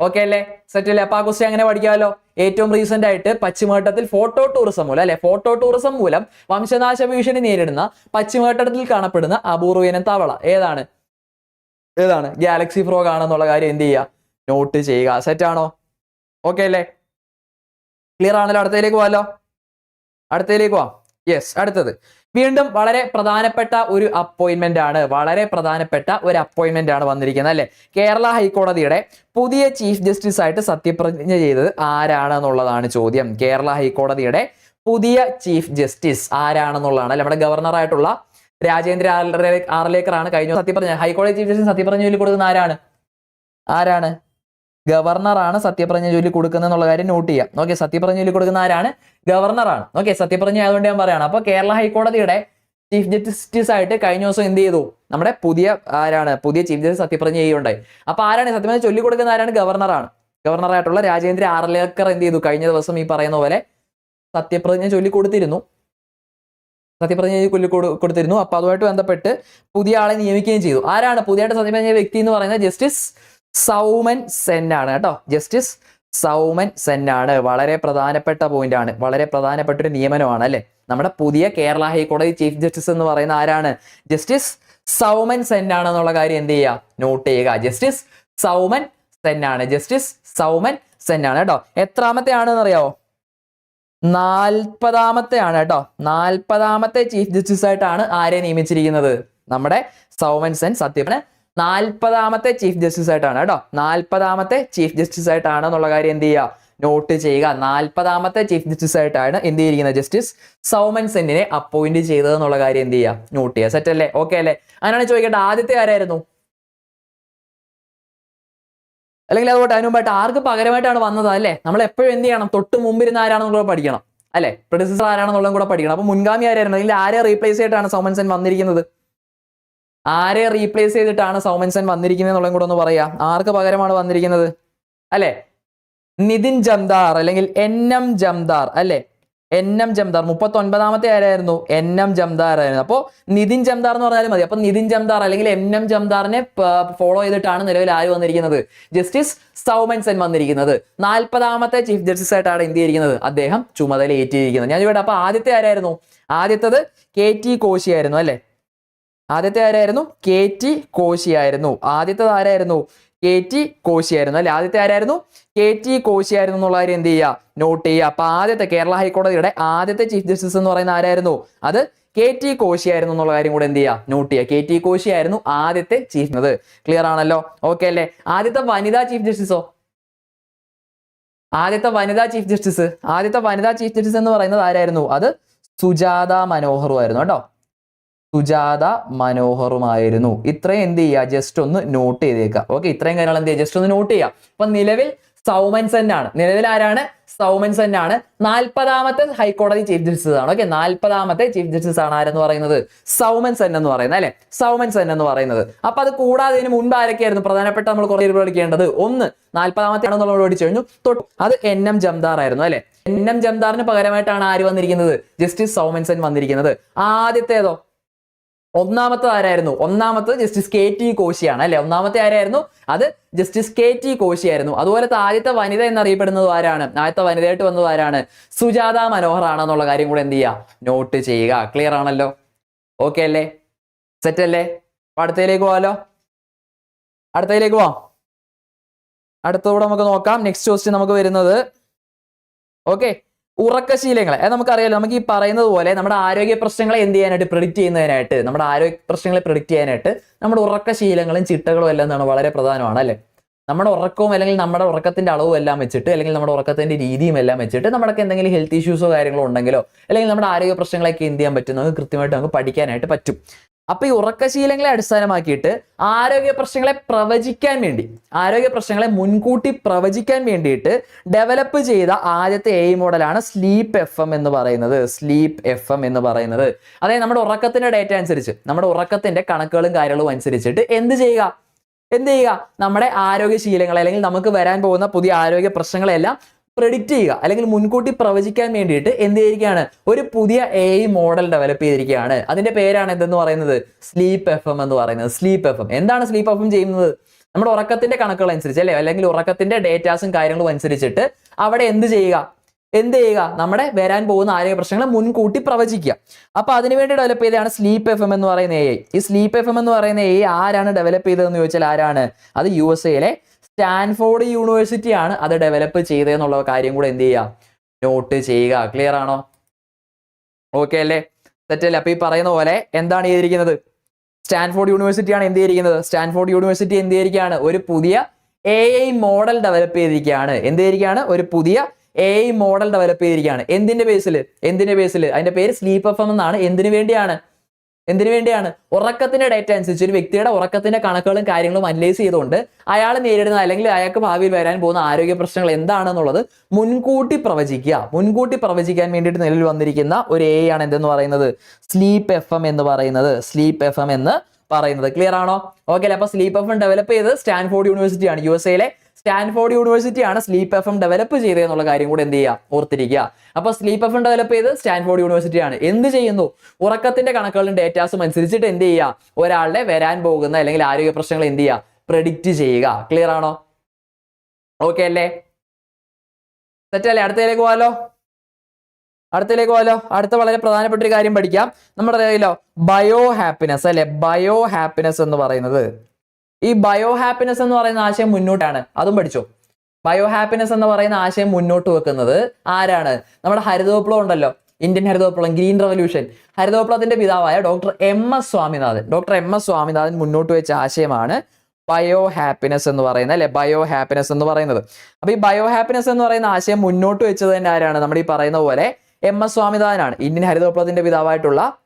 ഓക്കെ അല്ലേ? സെറ്റ് അല്ലേ? അപ്പൊ ആ ക്വസ്റ്റ്യൻ അങ്ങനെ പഠിക്കാമല്ലോ? ഏറ്റവും റീസെന്റ് ആയിട്ട് പശ്ചിമഘട്ടത്തിൽ ഫോട്ടോ ടൂറിസം മൂലം അല്ലെ? ഫോട്ടോ ടൂറിസം മൂലം വംശനാശ ഭീഷണി നേരിടുന്ന പശ്ചിമഘട്ടത്തിൽ കാണപ്പെടുന്ന അപൂർവയനം തവള ഏതാണ്? ഏതാണ്? ഗാലക്സി ഫ്രോഗ് ആണെന്നുള്ള കാര്യം എന്ത് ചെയ്യുക? നോട്ട് ചെയ്യുക. സെറ്റ് ആണോ? ഓക്കെ അല്ലേ? ക്ലിയർ ആണല്ലോ അടുത്തതിലേക്ക് പോവാലോ അടുത്തതിലേക്ക് പോവാം. യെസ് അടുത്തത്. വീണ്ടും വളരെ പ്രധാനപ്പെട്ട ഒരു അപ്പോയിന്റ്മെന്റ് ആണ്. വളരെ പ്രധാനപ്പെട്ട ഒരു അപ്പോയിന്റ്മെന്റ് ആണ് വന്നിരിക്കുന്നത് അല്ലെ? കേരള ഹൈക്കോടതിയുടെ പുതിയ ചീഫ് ജസ്റ്റിസ് ആയിട്ട് സത്യപ്രതിജ്ഞ ചെയ്തത് ആരാണെന്നുള്ളതാണ് ചോദ്യം. കേരള ഹൈക്കോടതിയുടെ പുതിയ ചീഫ് ജസ്റ്റിസ് ആരാണെന്നുള്ളതാണ് നമ്മുടെ ഗവർണറായിട്ടുള്ള രാജേന്ദ്ര ആർലേക്കറാണ് കഴിഞ്ഞ സത്യപ്രതിജ്ഞ ഹൈക്കോടതി ചീഫ് ജസ്റ്റിസ് സത്യപ്രതിജ്ഞ ചൊല്ലി കൊടുക്കുന്ന ആരാണ്? ആരാണ്? ഗവർണറാണ് സത്യപ്രജ്ഞ ചൊല്ലി കൊടുക്കുന്നത് എന്നുള്ള കാര്യം നോട്ട് ചെയ്യാം. ഓക്കെ സത്യപ്രജ്ഞ ചൊല്ലി കൊടുക്കുന്ന ആരാണ്? ഗവർണറാണ്. ഓക്കെ സത്യപ്രജ്ഞ ആയതുകൊണ്ട് ഞാൻ പറയാണ്. അപ്പൊ കേരള ഹൈക്കോടതിയുടെ ചീഫ് ജസ്റ്റിസ് ആയിട്ട് കഴിഞ്ഞ ദിവസം എന്ത് ചെയ്തു? നമ്മുടെ പുതിയ ആരാണ്? പുതിയ ചീഫ് ജസ്റ്റിസ് സത്യപ്രതിജ്ഞ ചെയ്യുണ്ടായി അപ്പൊ ആരാണ് സത്യപ്രതിജ്ഞ ചൊല്ലി കൊടുക്കുന്ന ആരാണ്? ഗവർണറാണ്. ഗവർണറായിട്ടുള്ള രാജേന്ദ്ര ആർലേക്കർ എന്ത് ചെയ്തു? കഴിഞ്ഞ ദിവസം ഈ പറയുന്ന പോലെ സത്യപ്രജ്ഞ ചൊല്ലി കൊടുത്തിരുന്നു. സത്യപ്രജ്ഞ കൊടു- കൊടുത്തിരുന്നു. അപ്പൊ അതുമായിട്ട് ബന്ധപ്പെട്ട് പുതിയ ആളെ നിയമിക്കുകയും ചെയ്തു. ആരാണ്? പുതിയതായിട്ട് സത്യപ്രജ്ഞ വ്യക്തി എന്ന് പറയുന്നത് ജസ്റ്റിസ് സൗമൻ സെൻ ആണ് കേട്ടോ. ജസ്റ്റിസ് സൗമൻ സെൻ ആണ്. വളരെ പ്രധാനപ്പെട്ട പോയിന്റ് ആണ്. വളരെ പ്രധാനപ്പെട്ട ഒരു നിയമനമാണ് അല്ലെ? നമ്മുടെ പുതിയ കേരള ഹൈക്കോടതി ചീഫ് ജസ്റ്റിസ് എന്ന് പറയുന്ന ആരാണ്? ജസ്റ്റിസ് സൗമൻ സെൻ ആണ് എന്നുള്ള കാര്യം എന്ത് ചെയ്യുക? നോട്ട് ചെയ്യുക. ജസ്റ്റിസ് സൗമൻ സെൻ ആണ്. ജസ്റ്റിസ് സൗമൻ സെൻ ആണ് കേട്ടോ. എത്രാമത്തെ ആണെന്ന് അറിയാവോ? നാൽപ്പതാമത്തെ ആണ് കേട്ടോ. നാൽപ്പതാമത്തെ ചീഫ് ജസ്റ്റിസ് ആയിട്ടാണ് ആരെ നിയമിച്ചിരിക്കുന്നത്? നമ്മുടെ സൗമൻ സെൻ സത്യമാണ് നാൽപ്പതാമത്തെ ചീഫ് ജസ്റ്റിസ് ആയിട്ടാണ് കേട്ടോ. നാൽപ്പതാമത്തെ ചീഫ് ജസ്റ്റിസ് ആയിട്ടാണ് എന്നുള്ള കാര്യം എന്ത് ചെയ്യുക? നോട്ട് ചെയ്യുക. നാൽപ്പതാമത്തെ ചീഫ് ജസ്റ്റിസ് ആയിട്ടാണ് എന്ത് ചെയ്തിരിക്കുന്നത് ജസ്റ്റിസ്? സൗമൻ സെന്നിനെ അപ്പോയിന്റ് ചെയ്തത് എന്നുള്ള കാര്യം എന്ത് ചെയ്യുക? നോട്ട് ചെയ്യുക. സെറ്റ് അല്ലേ? ഓക്കെ അല്ലേ? അങ്ങനെയാണ് ചോദിക്കട്ടെ ആദ്യത്തെ ആരായിരുന്നു? അല്ലെങ്കിൽ അതുകൊണ്ട് അതിന് ആർക്ക് പകരമായിട്ടാണ് വന്നത് അല്ലേ? നമ്മൾ എപ്പോഴും എന്ത് ചെയ്യണം? തൊട്ട് മുമ്പിരുന്ന ആരാണെന്നുള്ളത് പഠിക്കണം. അല്ലെ? പ്രൊഡ്യൂസർ ആരാണെന്നുള്ളതും കൂടെ പഠിക്കണം. അപ്പൊ മുൻഗാമി ആരായിരുന്നു? അല്ലെങ്കിൽ ആരെ റീപ്ലേസ് ചെയ്തിട്ടാണ് സൗമൻ സെൻ വന്നിരിക്കുന്നത്? ആരെ റീപ്ലേസ് ചെയ്തിട്ടാണ് സൗമൻസൻ വന്നിരിക്കുന്നത് എന്നുള്ളതും കൂടെ ഒന്ന് പറയാ. ആർക്ക് പകരമാണ് വന്നിരിക്കുന്നത്? അല്ലെ? നിതിൻ ജംദാർ അല്ലെങ്കിൽ എൻ എം ജംദാർ അല്ലെ? N M Jamdar. മുപ്പത്തി ഒൻപതാമത്തെ ആരായിരുന്നു? എൻ എം ജംദാർ ആയിരുന്നു. അപ്പോ നിതിൻ ജംദാർ എന്ന് പറഞ്ഞാലും മതി. അപ്പൊ നിതിൻ ജംദാർ അല്ലെങ്കിൽ എൻ എം ജംദാറിനെ ഫോളോ ചെയ്തിട്ടാണ് നിലവിൽ ആര് വന്നിരിക്കുന്നത്? ജസ്റ്റിസ് സൗമൻസൻ വന്നിരിക്കുന്നത്. നാൽപ്പതാമത്തെ ചീഫ് ജസ്റ്റിസ് ആയിട്ടാണ് എന്ത് ചെയ്തിരിക്കുന്നത്? അദ്ദേഹം ചുമതല ഏറ്റിരിക്കുന്നത് ഞാൻ ഇവിടെ അപ്പൊ ആദ്യത്തെ ആരായിരുന്നു? ആദ്യത്തത് കെ ടി കോശി ആയിരുന്നു അല്ലെ? ആദ്യത്തെ ആരായിരുന്നു? കെ ടി കോശി ആയിരുന്നു ആദ്യത്തത് ആരായിരുന്നു? കെ ടി കോശി ആയിരുന്നു അല്ലെ? ആദ്യത്തെ ആരായിരുന്നു? കെ ടി കോശി ആയിരുന്നു എന്നുള്ള കാര്യം എന്ത് ചെയ്യുക? നോട്ട് ചെയ്യുക. അപ്പൊ ആദ്യത്തെ കേരള ഹൈക്കോടതിയുടെ ആദ്യത്തെ ചീഫ് ജസ്റ്റിസ് എന്ന് പറയുന്ന ആരായിരുന്നു? അത് കെ ടി കോശി ആയിരുന്നു എന്നുള്ള കാര്യം കൂടെ എന്ത് ചെയ്യുക? നോട്ട് ചെയ്യുക. കെ ടി കോശി ആയിരുന്നു ആദ്യത്തെ ചീഫ് അത് ക്ലിയർ ആണല്ലോ? ഓക്കെ അല്ലേ? ആദ്യത്തെ വനിതാ ചീഫ് ജസ്റ്റിസോ ആദ്യത്തെ വനിതാ ചീഫ് ജസ്റ്റിസ് ആദ്യത്തെ വനിതാ ചീഫ് ജസ്റ്റിസ് എന്ന് പറയുന്നത് ആരായിരുന്നു? അത് സുജാത മനോഹറും ആയിരുന്നു കേട്ടോ. സുജാത മനോഹറുമായിരുന്നു. ഇത്രയും എന്ത് ചെയ്യുക? ജസ്റ്റ് ഒന്ന് നോട്ട് ചെയ്തേക്കുക. ഓക്കെ ഇത്രയും കാര്യങ്ങൾ എന്ത് ചെയ്യുക? ജസ്റ്റ് ഒന്ന് നോട്ട് ചെയ്യുക. അപ്പൊ നിലവിൽ സൗമൻ സെൻ ആണ്. നിലവിൽ ആരാണ്? സൗമൻ സെൻ ആണ്. നാൽപ്പതാമത്തെ ഹൈക്കോടതി ചീഫ് ജസ്റ്റിസ് ആണ്. ഓക്കെ നാൽപ്പതാമത്തെ ചീഫ് ജസ്റ്റിസ് ആണ് ആരെന്ന് പറയുന്നത്? സൗമൻ സെൻ എന്ന് പറയുന്നത് അല്ലെ? സൗമൻ സെൻ എന്ന് പറയുന്നത്. അപ്പൊ അത് കൂടാതെ ഇതിന് മുൻപ് ആരൊക്കെയായിരുന്നു? പ്രധാനപ്പെട്ട നമ്മൾ കുറെ പഠിക്കേണ്ടത് ഒന്ന് നാൽപ്പതാമത്തെ ആണെന്ന് നമ്മൾ പഠിച്ചു കഴിഞ്ഞു. തൊട്ട് അത് എൻ എം ജംദാർ ആയിരുന്നു അല്ലെ? എൻ എം ജംദാറിന് പകരമായിട്ടാണ് ആര് വന്നിരിക്കുന്നത്? ജസ്റ്റിസ് സൗമൻ സെൻ വന്നിരിക്കുന്നത്. ആദ്യത്തേതോ? ഒന്നാമത്തെ ആരായിരുന്നു? ഒന്നാമത്തെ ജസ്റ്റിസ് കെ ടി കോശിയാണ് അല്ലെ? ഒന്നാമത്തെ ആരായിരുന്നു? അത് ജസ്റ്റിസ് കെ ടി കോശിയായിരുന്നു. അതുപോലത്തെ ആദ്യത്തെ വനിത എന്നറിയപ്പെടുന്നത് ആരാണ്? ആദ്യത്തെ വനിതയായിട്ട് വന്നത് ആരാണ്? സുജാത മനോഹർ ആണെന്നുള്ള കാര്യം കൂടെ എന്ത് ചെയ്യുക നോട്ട് ചെയ്യുക. ക്ലിയർ ആണല്ലോ? ഓക്കെ അല്ലേ? സെറ്റ് അല്ലേ? അടുത്തയിലേക്ക് പോവാലോ? അടുത്തതിലേക്ക് പോവാം. അടുത്തൂടെ നമുക്ക് നോക്കാം. നെക്സ്റ്റ് ക്വസ്റ്റ്യൻ നമുക്ക് വരുന്നത്. ഓക്കെ ഉറക്കശീലങ്ങൾ. അത് നമുക്കറിയാലോ നമുക്ക് ഈ പറയുന്നത് പോലെ നമ്മുടെ ആരോഗ്യ പ്രശ്നങ്ങളെ എന്ത് ചെയ്യാനായിട്ട് പ്രിഡിക്റ്റ് ചെയ്യുന്നതിനായിട്ട് നമ്മുടെ ആരോഗ്യ പ്രശ്നങ്ങളെ പ്രിഡിക്റ്റ് ചെയ്യാനായിട്ട് നമ്മുടെ ഉറക്കശീലങ്ങളും ചിട്ടകളും എല്ലാം എന്താണ് വളരെ പ്രധാനമാണ് അല്ലേ? നമ്മുടെ ഉറക്കവും അല്ലെങ്കിൽ നമ്മുടെ ഉറക്കത്തിന്റെ അളവും എല്ലാം വെച്ചിട്ട് അല്ലെങ്കിൽ നമ്മുടെ ഉറക്കത്തിന്റെ രീതിയും എല്ലാം വെച്ചിട്ട് നമ്മുടെ എന്തെങ്കിലും ഹെൽത്ത് ഇഷ്യൂസോ കാര്യങ്ങളോ ഉണ്ടെങ്കിലോ അല്ലെങ്കിൽ നമ്മുടെ ആരോഗ്യ പ്രശ്നങ്ങളൊക്കെ എന്ത് ചെയ്യാൻ പറ്റും? നമുക്ക് കൃത്യമായിട്ട് നമുക്ക് പഠിക്കാനായിട്ട് പറ്റും. അപ്പൊ ഈ ഉറക്കശീലങ്ങളെ അടിസ്ഥാനമാക്കിയിട്ട് ആരോഗ്യ പ്രശ്നങ്ങളെ പ്രവചിക്കാൻ വേണ്ടി ആരോഗ്യ പ്രശ്നങ്ങളെ മുൻകൂട്ടി പ്രവചിക്കാൻ വേണ്ടിയിട്ട് ഡെവലപ്പ് ചെയ്ത ആദ്യത്തെ എ മോഡലാണ് സ്ലീപ്പ് എഫ് എം എന്ന് പറയുന്നത്. സ്ലീപ്പ് എഫ് എം എന്ന് പറയുന്നത്. അതായത് നമ്മുടെ ഉറക്കത്തിന്റെ ഡേറ്റ അനുസരിച്ച് നമ്മുടെ ഉറക്കത്തിന്റെ കണക്കുകളും കാര്യങ്ങളും അനുസരിച്ചിട്ട് എന്ത് ചെയ്യുക? എന്ത് ചെയ്യുക നമ്മുടെ ആരോഗ്യശീലങ്ങൾ അല്ലെങ്കിൽ നമുക്ക് വരാൻ പോകുന്ന പുതിയ ആരോഗ്യ പ്രശ്നങ്ങളെല്ലാം പ്രെഡിക്റ്റ് ചെയ്യുക. അല്ലെങ്കിൽ മുൻകൂട്ടി പ്രവചിക്കാൻ വേണ്ടിയിട്ട് എന്ത് ചെയ്തിരിക്കുകയാണ് ഒരു പുതിയ എ മോഡൽ ഡെവലപ്പ് ചെയ്തിരിക്കുകയാണ്. അതിന്റെ പേരാണ് എന്തെന്ന് പറയുന്നത്? സ്ലീപ്പ് എഫ് എം എന്ന് പറയുന്നത്. സ്ലീപ്പ് എഫ് എം എന്താണ് സ്ലീപ്പ് എഫ് എം ചെയ്യുന്നത്? നമ്മുടെ ഉറക്കത്തിന്റെ കണക്കുകൾ അനുസരിച്ച് അല്ലെ? അല്ലെങ്കിൽ ഉറക്കത്തിന്റെ ഡേറ്റാസും കാര്യങ്ങളും അനുസരിച്ചിട്ട് അവിടെ എന്ത് ചെയ്യുക? എന്ത് ചെയ്യുക? നമ്മുടെ വരാൻ പോകുന്ന ആരോഗ്യ പ്രശ്നങ്ങൾ മുൻകൂട്ടി പ്രവചിക്കുക. അപ്പൊ അതിനുവേണ്ടി ഡെവലപ്പ് ചെയ്തതാണ് സ്ലീപ്പ് എഫ് എം എന്ന് പറയുന്ന എ ഈ സ്ലീപ്പ് എഫ് എം എന്ന് പറയുന്ന എ ആരാണ് ഡെവലപ്പ് ചെയ്തതെന്ന് ചോദിച്ചാൽ ആരാണ്? അത് യു എസ് എയിലെ സ്റ്റാൻഫോർഡ് യൂണിവേഴ്സിറ്റി ആണ് അത് ഡെവലപ്പ് ചെയ്തതെന്നുള്ള കാര്യം കൂടെ എന്ത് ചെയ്യുക? നോട്ട് ചെയ്യുക. ക്ലിയർ ആണോ? ഓക്കെ അല്ലേ? തെറ്റല്ലേ അപ്പൊ ഈ പറയുന്ന പോലെ എന്താണ് ചെയ്തിരിക്കുന്നത്? സ്റ്റാൻഫോർഡ് യൂണിവേഴ്സിറ്റിയാണ് എന്ത് ചെയ്തിരിക്കുന്നത്? സ്റ്റാൻഫോർഡ് യൂണിവേഴ്സിറ്റി എന്ത് ചെയ്തിരിക്കുകയാണ്? ഒരു പുതിയ എ ഐ മോഡൽ ഡെവലപ്പ് ചെയ്തിരിക്കുകയാണ്. എന്ത് ചെയ്തിരിക്കുകയാണ്? ഒരു പുതിയ എ ഐ മോഡൽ ഡെവലപ്പ് ചെയ്തിരിക്കുകയാണ്. എന്തിന്റെ ബേസിൽ എന്തിന്റെ ബേസിൽ അതിന്റെ പേര് സ്ലീപ്പ് എഫ് എം എന്നാണ്. എന്തിനു വേണ്ടിയാണ്? എന്തിനു വേണ്ടിയാണ്? ഉറക്കത്തിന്റെ ഡേറ്റ അനുസരിച്ച് ഒരു വ്യക്തിയുടെ ഉറക്കത്തിന്റെ കണക്കുകളും കാര്യങ്ങളും അനലൈസ് ചെയ്തുകൊണ്ട് അയാൾ നേരിടുന്ന അല്ലെങ്കിൽ അയാൾക്ക് ഭാവിയിൽ വരാൻ പോകുന്ന ആരോഗ്യ പ്രശ്നങ്ങൾ എന്താണെന്നുള്ളത് മുൻകൂട്ടി പ്രവചിക്കുക. മുൻകൂട്ടി പ്രവചിക്കാൻ വേണ്ടിയിട്ട് നിലവിൽ വന്നിരിക്കുന്ന ഒരു എ ആണ് എന്തെന്ന് പറയുന്നത്? സ്ലീപ്പ് എഫ് എം എന്ന് പറയുന്നത്. സ്ലീപ്പ് എഫ് എം എന്ന് പറയുന്നത്. ക്ലിയർ ആണോ? ഓക്കെ അപ്പൊ സ്ലീപ്പ് എഫ് എം ഡെവലപ്പ് ചെയ്തത് സ്റ്റാൻഫോർഡ് യൂണിവേഴ്സിറ്റിയാണ് യു എസ് എയിലെ സ്റ്റാൻഫോർഡ് യൂണിവേഴ്സിറ്റി ആണ് സ്ലീപ്പ് എഫ് എം ഡെവലപ്പ് ചെയ്തത് എന്നുള്ള കാര്യം കൂടെ എന്ത് ചെയ്യുക ഓർത്തിരിക്കുക. അപ്പൊ സ്ലീപ്പ് എഫ് എം ഡെവലപ്പ് ചെയ്ത് സ്റ്റാൻഫോർഡ് യൂണിവേഴ്സിറ്റി ആണ് എന്ത് ചെയ്യുന്നു? ഉറക്കത്തിന്റെ കണക്കുകളും ഡേറ്റാസും അനുസരിച്ചിട്ട് എന്ത് ചെയ്യുക ഒരാളുടെ വരാൻ പോകുന്ന അല്ലെങ്കിൽ ആരോഗ്യ പ്രശ്നങ്ങൾ എന്ത് ചെയ്യുക പ്രെഡിക്റ്റ് ചെയ്യുക. ക്ലിയർ ആണോ? ഓക്കെ അല്ലേ? തെറ്റല്ലേ അടുത്തതിലേക്ക് പോകാലോ അടുത്തതിലേക്ക് പോകാലോ അടുത്ത വളരെ പ്രധാനപ്പെട്ട ഒരു കാര്യം പഠിക്കാം. നമ്മുടെ ബയോ ഹാപ്പിനെസ് അല്ലെ? ബയോ ഹാപ്പിനെസ് എന്ന് പറയുന്നത് ഈ ബയോ ഹാപ്പിനെസ് എന്ന് പറയുന്ന ആശയം മുന്നോട്ടാണ്. അതും പഠിച്ചോ? ബയോ ഹാപ്പിനെസ് എന്ന് പറയുന്ന ആശയം മുന്നോട്ട് വെക്കുന്നത് ആരാണ്? നമ്മുടെ ഹരിതവിപ്ലവം ഉണ്ടല്ലോ. ഇന്ത്യൻ ഹരിതവിപ്ലവം ഗ്രീൻ റവല്യൂഷൻ. ഹരിതവിപ്ലവത്തിന്റെ പിതാവായ doctor M S Swaminathan. Doctor M S Swaminathan മുന്നോട്ട് വെച്ച ആശയമാണ് ബയോ ഹാപ്പിനെസ് എന്ന് പറയുന്നത് അല്ലെ? ബയോ ഹാപ്പിനെസ് എന്ന് പറയുന്നത്. അപ്പൊ ഈ ബയോ ഹാപ്പിനെസ് എന്ന് പറയുന്ന ആശയം മുന്നോട്ട് വെച്ചത് തന്നെ ആരാണ്? നമ്മുടെ ഈ പറയുന്ന പോലെ എം എസ് സ്വാമിനാഥനാണ്. ഇന്ത്യൻ ഹരിതവിപ്ലവത്തിന്റെ പിതാവായിട്ടുള്ള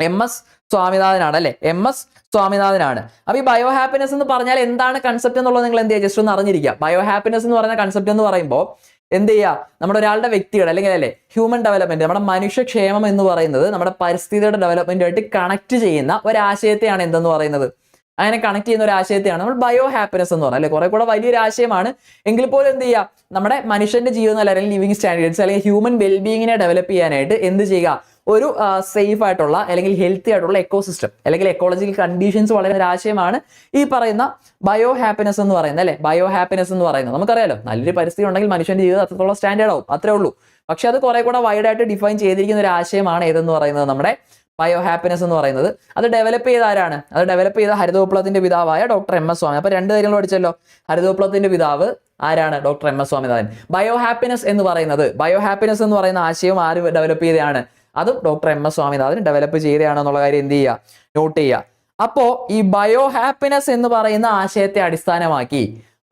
എം എസ് സ്വാമിനാഥനാണ് അല്ലെ? എം എസ് സ്വാമിനാഥനാണ്. അപ്പൊ ഈ ബയോ ഹാപ്പിനെസ് എന്ന് പറഞ്ഞാൽ എന്താണ് കൺസെപ്റ്റ് എന്നുള്ളത് നിങ്ങൾ എന്ത് ചെയ്യുക? ജസ്റ്റ് ഒന്ന് അറിഞ്ഞിരിക്കുക. ബയോ ഹാപ്പിനെസ് എന്ന് പറയുന്ന കൺസെപ്റ്റ് എന്ന് പറയുമ്പോൾ എന്ത് ചെയ്യുക? നമ്മുടെ ഒരാളുടെ വ്യക്തിയുടെ അല്ലെങ്കിൽ അല്ലെ ഹ്യൂമൻ ഡെവലപ്മെന്റ് നമ്മുടെ മനുഷ്യക്ഷേമം എന്ന് പറയുന്നത് നമ്മുടെ പരിസ്ഥിതിയുടെ ഡെവലപ്മെന്റുമായിട്ട് കണക്ട് ചെയ്യുന്ന ഒരാശയത്തെയാണ് എന്തെന്ന് പറയുന്നത്? അങ്ങനെ കണക്ട് ചെയ്യുന്ന ഒരു ആശയത്തെയാണ് നമ്മൾ ബയോ ഹാപ്പിനെസ് എന്ന് പറയുന്നത്. അല്ലെ കുറെ കൂടെ വലിയൊരു ആശയമാണ്. എങ്കിൽ പോലും എന്ത് ചെയ്യുക? നമ്മുടെ മനുഷ്യന്റെ ജീവിതം അല്ലെങ്കിൽ ലിവിങ് സ്റ്റാൻഡേർഡ്സ് അല്ലെങ്കിൽ ഹ്യൂമൻ വെൽബീയിങ്ങിനെ ഡെവലപ്പ് ചെയ്യാനായിട്ട് എന്ത് ചെയ്യുക? ഒരു സേഫ് ആയിട്ടുള്ള അല്ലെങ്കിൽ ഹെൽത്തി ആയിട്ടുള്ള എക്കോസിസ്റ്റം അല്ലെങ്കിൽ എക്കോളജിക്കൽ കണ്ടീഷൻസ് വളരെ ഒരു ആശയമാണ് ഈ പറയുന്ന ബയോ ഹാപ്പിനെസ് എന്ന് പറയുന്നത് അല്ലെ? ബയോ ഹാപ്പിനെസ് എന്ന് പറയുന്നത്. നമുക്കറിയാലോ നല്ലൊരു പരിസ്ഥിതി ഉണ്ടെങ്കിൽ മനുഷ്യന്റെ ജീവിതം അത്രത്തോളം സ്റ്റാൻഡേർഡ് ആവും അത്രേ ഉള്ളൂ. പക്ഷെ അത് കുറെ കൂടെ വൈഡായിട്ട് ഡിഫൈൻ ചെയ്തിരിക്കുന്ന ഒരു ആശയമാണ് ഏതെന്ന് പറയുന്നത് നമ്മുടെ ബയോ ഹാപ്പിനെസ് എന്ന് പറയുന്നത്. അത് ഡെവലപ്പ് ചെയ്ത ആരാണ്? അത് ഡെവലപ്പ് ചെയ്ത ഹരിതവിപ്ലവത്തിന്റെ പിതാവായ ഡോക്ടർ എം എസ് സ്വാമി. അപ്പൊ രണ്ട് കാര്യങ്ങൾ പഠിച്ചല്ലോ. ഹരിതവിപ്ലവത്തിന്റെ പിതാവ് ആരാണ്? Doctor M S Swaminathan. Bio happiness എന്ന് പറയുന്നത് ബയോ ഹാപ്പിനെസ് എന്ന് പറയുന്ന ആശയം ആര് ഡെവലപ്പ് ചെയ്തതാണ്? അതും doctor M S Swaminathan develop ചെയ്തതാണെന്നുള്ള കാര്യം എന്ത് ചെയ്യുക? നോട്ട് ചെയ്യുക. അപ്പോ ഈ ബയോ ഹാപ്പിനെസ് എന്ന് പറയുന്ന ആശയത്തെ അടിസ്ഥാനമാക്കി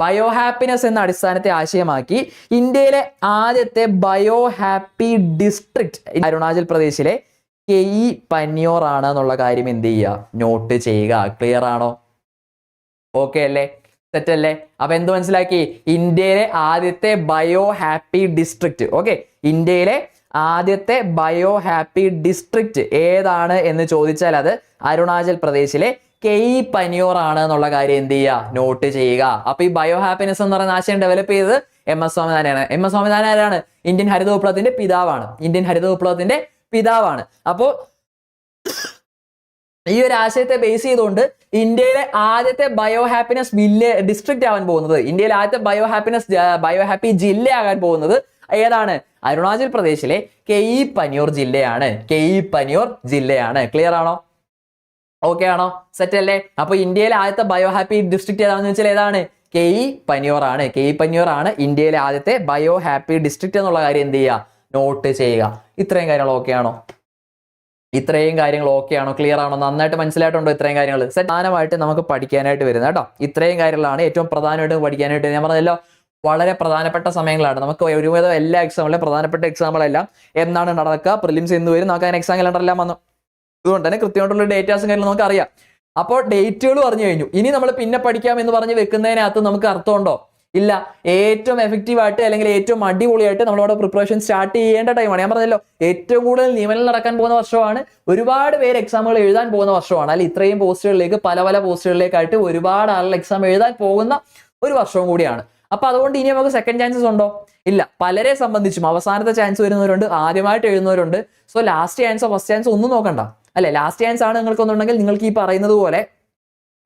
ബയോ ഹാപ്പിനെസ് എന്ന അടിസ്ഥാനത്തെ ആശയമാക്കി ഇന്ത്യയിലെ ആദ്യത്തെ ബയോ ഹാപ്പി ഡിസ്ട്രിക്ട് അരുണാചൽ പ്രദേശിലെ കെയ് പന്യോർ ആണ് എന്നുള്ള കാര്യം എന്ത് ചെയ്യുക? നോട്ട് ചെയ്യുക. ക്ലിയർ ആണോ? ഓക്കെ അല്ലേ? തെറ്റല്ലേ അപ്പൊ എന്ത് മനസ്സിലാക്കി? ഇന്ത്യയിലെ ആദ്യത്തെ ബയോ ഹാപ്പി ഡിസ്ട്രിക്ട് ഓക്കെ ഇന്ത്യയിലെ ആദ്യത്തെ ബയോ ഹാപ്പി ഡിസ്ട്രിക്ട് ഏതാണ് എന്ന് ചോദിച്ചാൽ അത് അരുണാചൽ പ്രദേശിലെ കെയ് പനിയോർ ആണ് എന്നുള്ള കാര്യം എന്ത് ചെയ്യുക? നോട്ട് ചെയ്യുക. അപ്പൊ ഈ ബയോ ഹാപ്പിനെസ് എന്ന് പറയുന്ന ആശയം ഡെവലപ്പ് ചെയ്തത് M S Swaminarayana M S Swaminarayana ആരാണ് ഇന്ത്യൻ ഹരിത വിപ്ലവത്തിന്റെ പിതാവാണ്. ഇന്ത്യൻ ഹരിത വിപ്ലവത്തിന്റെ പിതാവാണ്. അപ്പോ ഈ ഒരു ആശയത്തെ ബേസ് ചെയ്തുകൊണ്ട് ഇന്ത്യയിലെ ആദ്യത്തെ ബയോ ഹാപ്പിനെസ് വില്ലേ ഡിസ്ട്രിക്റ്റ് ആവാൻ പോകുന്നത്. ഇന്ത്യയിലെ ആദ്യത്തെ ബയോ ഹാപ്പിനെസ് ബയോ ഹാപ്പി ജില്ലയാകാൻ പോകുന്നത് ഏതാണ്? അരുണാചൽ പ്രദേശിലെ കെഇ പനിയൂർ ജില്ലയാണ്. കെഇ പനിയൂർ ജില്ലയാണ്. ക്ലിയർ ആണോ? ഓക്കെ ആണോ? സെറ്റ് അല്ലേ? അപ്പൊ ഇന്ത്യയിലെ ആദ്യത്തെ ബയോ ഹാപ്പി ഡിസ്ട്രിക്ട് ഏതാണെന്ന് വെച്ചാൽ ഏതാണ്? കെഇ പനിയൂർ ആണ്. കെഇ പനിയൂർ ആണ് ഇന്ത്യയിലെ ആദ്യത്തെ ബയോ ഹാപ്പി ഡിസ്ട്രിക്ട് എന്നുള്ള കാര്യം എന്ത് ചെയ്യുക? നോട്ട് ചെയ്യുക. ഇത്രയും കാര്യങ്ങൾ ഓക്കെ ആണോ? ഇത്രയും കാര്യങ്ങൾ ഓക്കെ ആണോ? ക്ലിയർ ആണോ? നന്നായിട്ട് മനസ്സിലായിട്ടുണ്ടോ ഇത്രയും കാര്യങ്ങൾ? പ്രധാനമായിട്ട് നമുക്ക് പഠിക്കാനായിട്ട് വരുന്നത് കേട്ടോ. ഇത്രയും കാര്യങ്ങളാണ് ഏറ്റവും പ്രധാനമായിട്ട് പഠിക്കാനായിട്ട് ഞാൻ പറഞ്ഞല്ലോ വളരെ പ്രധാനപ്പെട്ട സമയങ്ങളാണ്. നമുക്ക് ഒരുവിധം എല്ലാ എക്സാമിലും പ്രധാനപ്പെട്ട എക്സാമ്പിളെല്ലാം എന്നാണ് നടക്കുക. പ്രിലിംസ് എന്ന് വരും. നമുക്ക് അതിന് എക്സാം കലണ്ടർ എല്ലാം വന്നു. അതുകൊണ്ട് തന്നെ കൃത്യമായിട്ടുള്ള ഡേറ്റാസും കാര്യങ്ങളും നമുക്ക് അറിയാം അപ്പോൾ ഡേറ്റുകൾ പറഞ്ഞു കഴിഞ്ഞു. ഇനി നമ്മൾ പിന്നെ പഠിക്കാം എന്ന് പറഞ്ഞ് വെക്കുന്നതിനകത്ത് നമുക്ക് അർത്ഥമുണ്ടോ? ഇല്ല. ഏറ്റവും എഫക്റ്റീവ് ആയിട്ട് അല്ലെങ്കിൽ ഏറ്റവും അടിപൊളിയായിട്ട് നമ്മളവിടെ പ്രിപ്പറേഷൻ സ്റ്റാർട്ട് ചെയ്യേണ്ട ടൈമാണ് ഞാൻ പറഞ്ഞല്ലോ ഏറ്റവും കൂടുതൽ നിയമനം നടക്കാൻ പോകുന്ന വർഷമാണ്. ഒരുപാട് പേര് എക്സാമുകൾ എഴുതാൻ പോകുന്ന വർഷമാണ്. അല്ലെങ്കിൽ ഇത്രയും പോസ്റ്റുകളിലേക്ക് പല പല പോസ്റ്റുകളിലേക്കായിട്ട് ഒരുപാട് ആളുകൾ എക്സാം എഴുതാൻ പോകുന്ന ഒരു വർഷവും കൂടിയാണ്. അപ്പൊ അതുകൊണ്ട് ഇനി നമുക്ക് സെക്കൻഡ് ചാൻസസ് ഉണ്ടോ? ഇല്ല. പലരെ സംബന്ധിച്ചും അവസാനത്തെ ചാൻസ് വരുന്നവരുണ്ട് ആദ്യമായിട്ട് എഴുതുന്നവരുണ്ട്. സോ ലാസ്റ്റ് ചാൻസോ ഫസ്റ്റ് ചാൻസോ ഒന്നും നോക്കണ്ട. അല്ലെ? ലാസ്റ്റ് ചാൻസ് ആണ് നിങ്ങൾക്ക് നിങ്ങൾക്കൊന്നുണ്ടെങ്കിൽ നിങ്ങൾക്ക് ഈ പറയുന്നത് പോലെ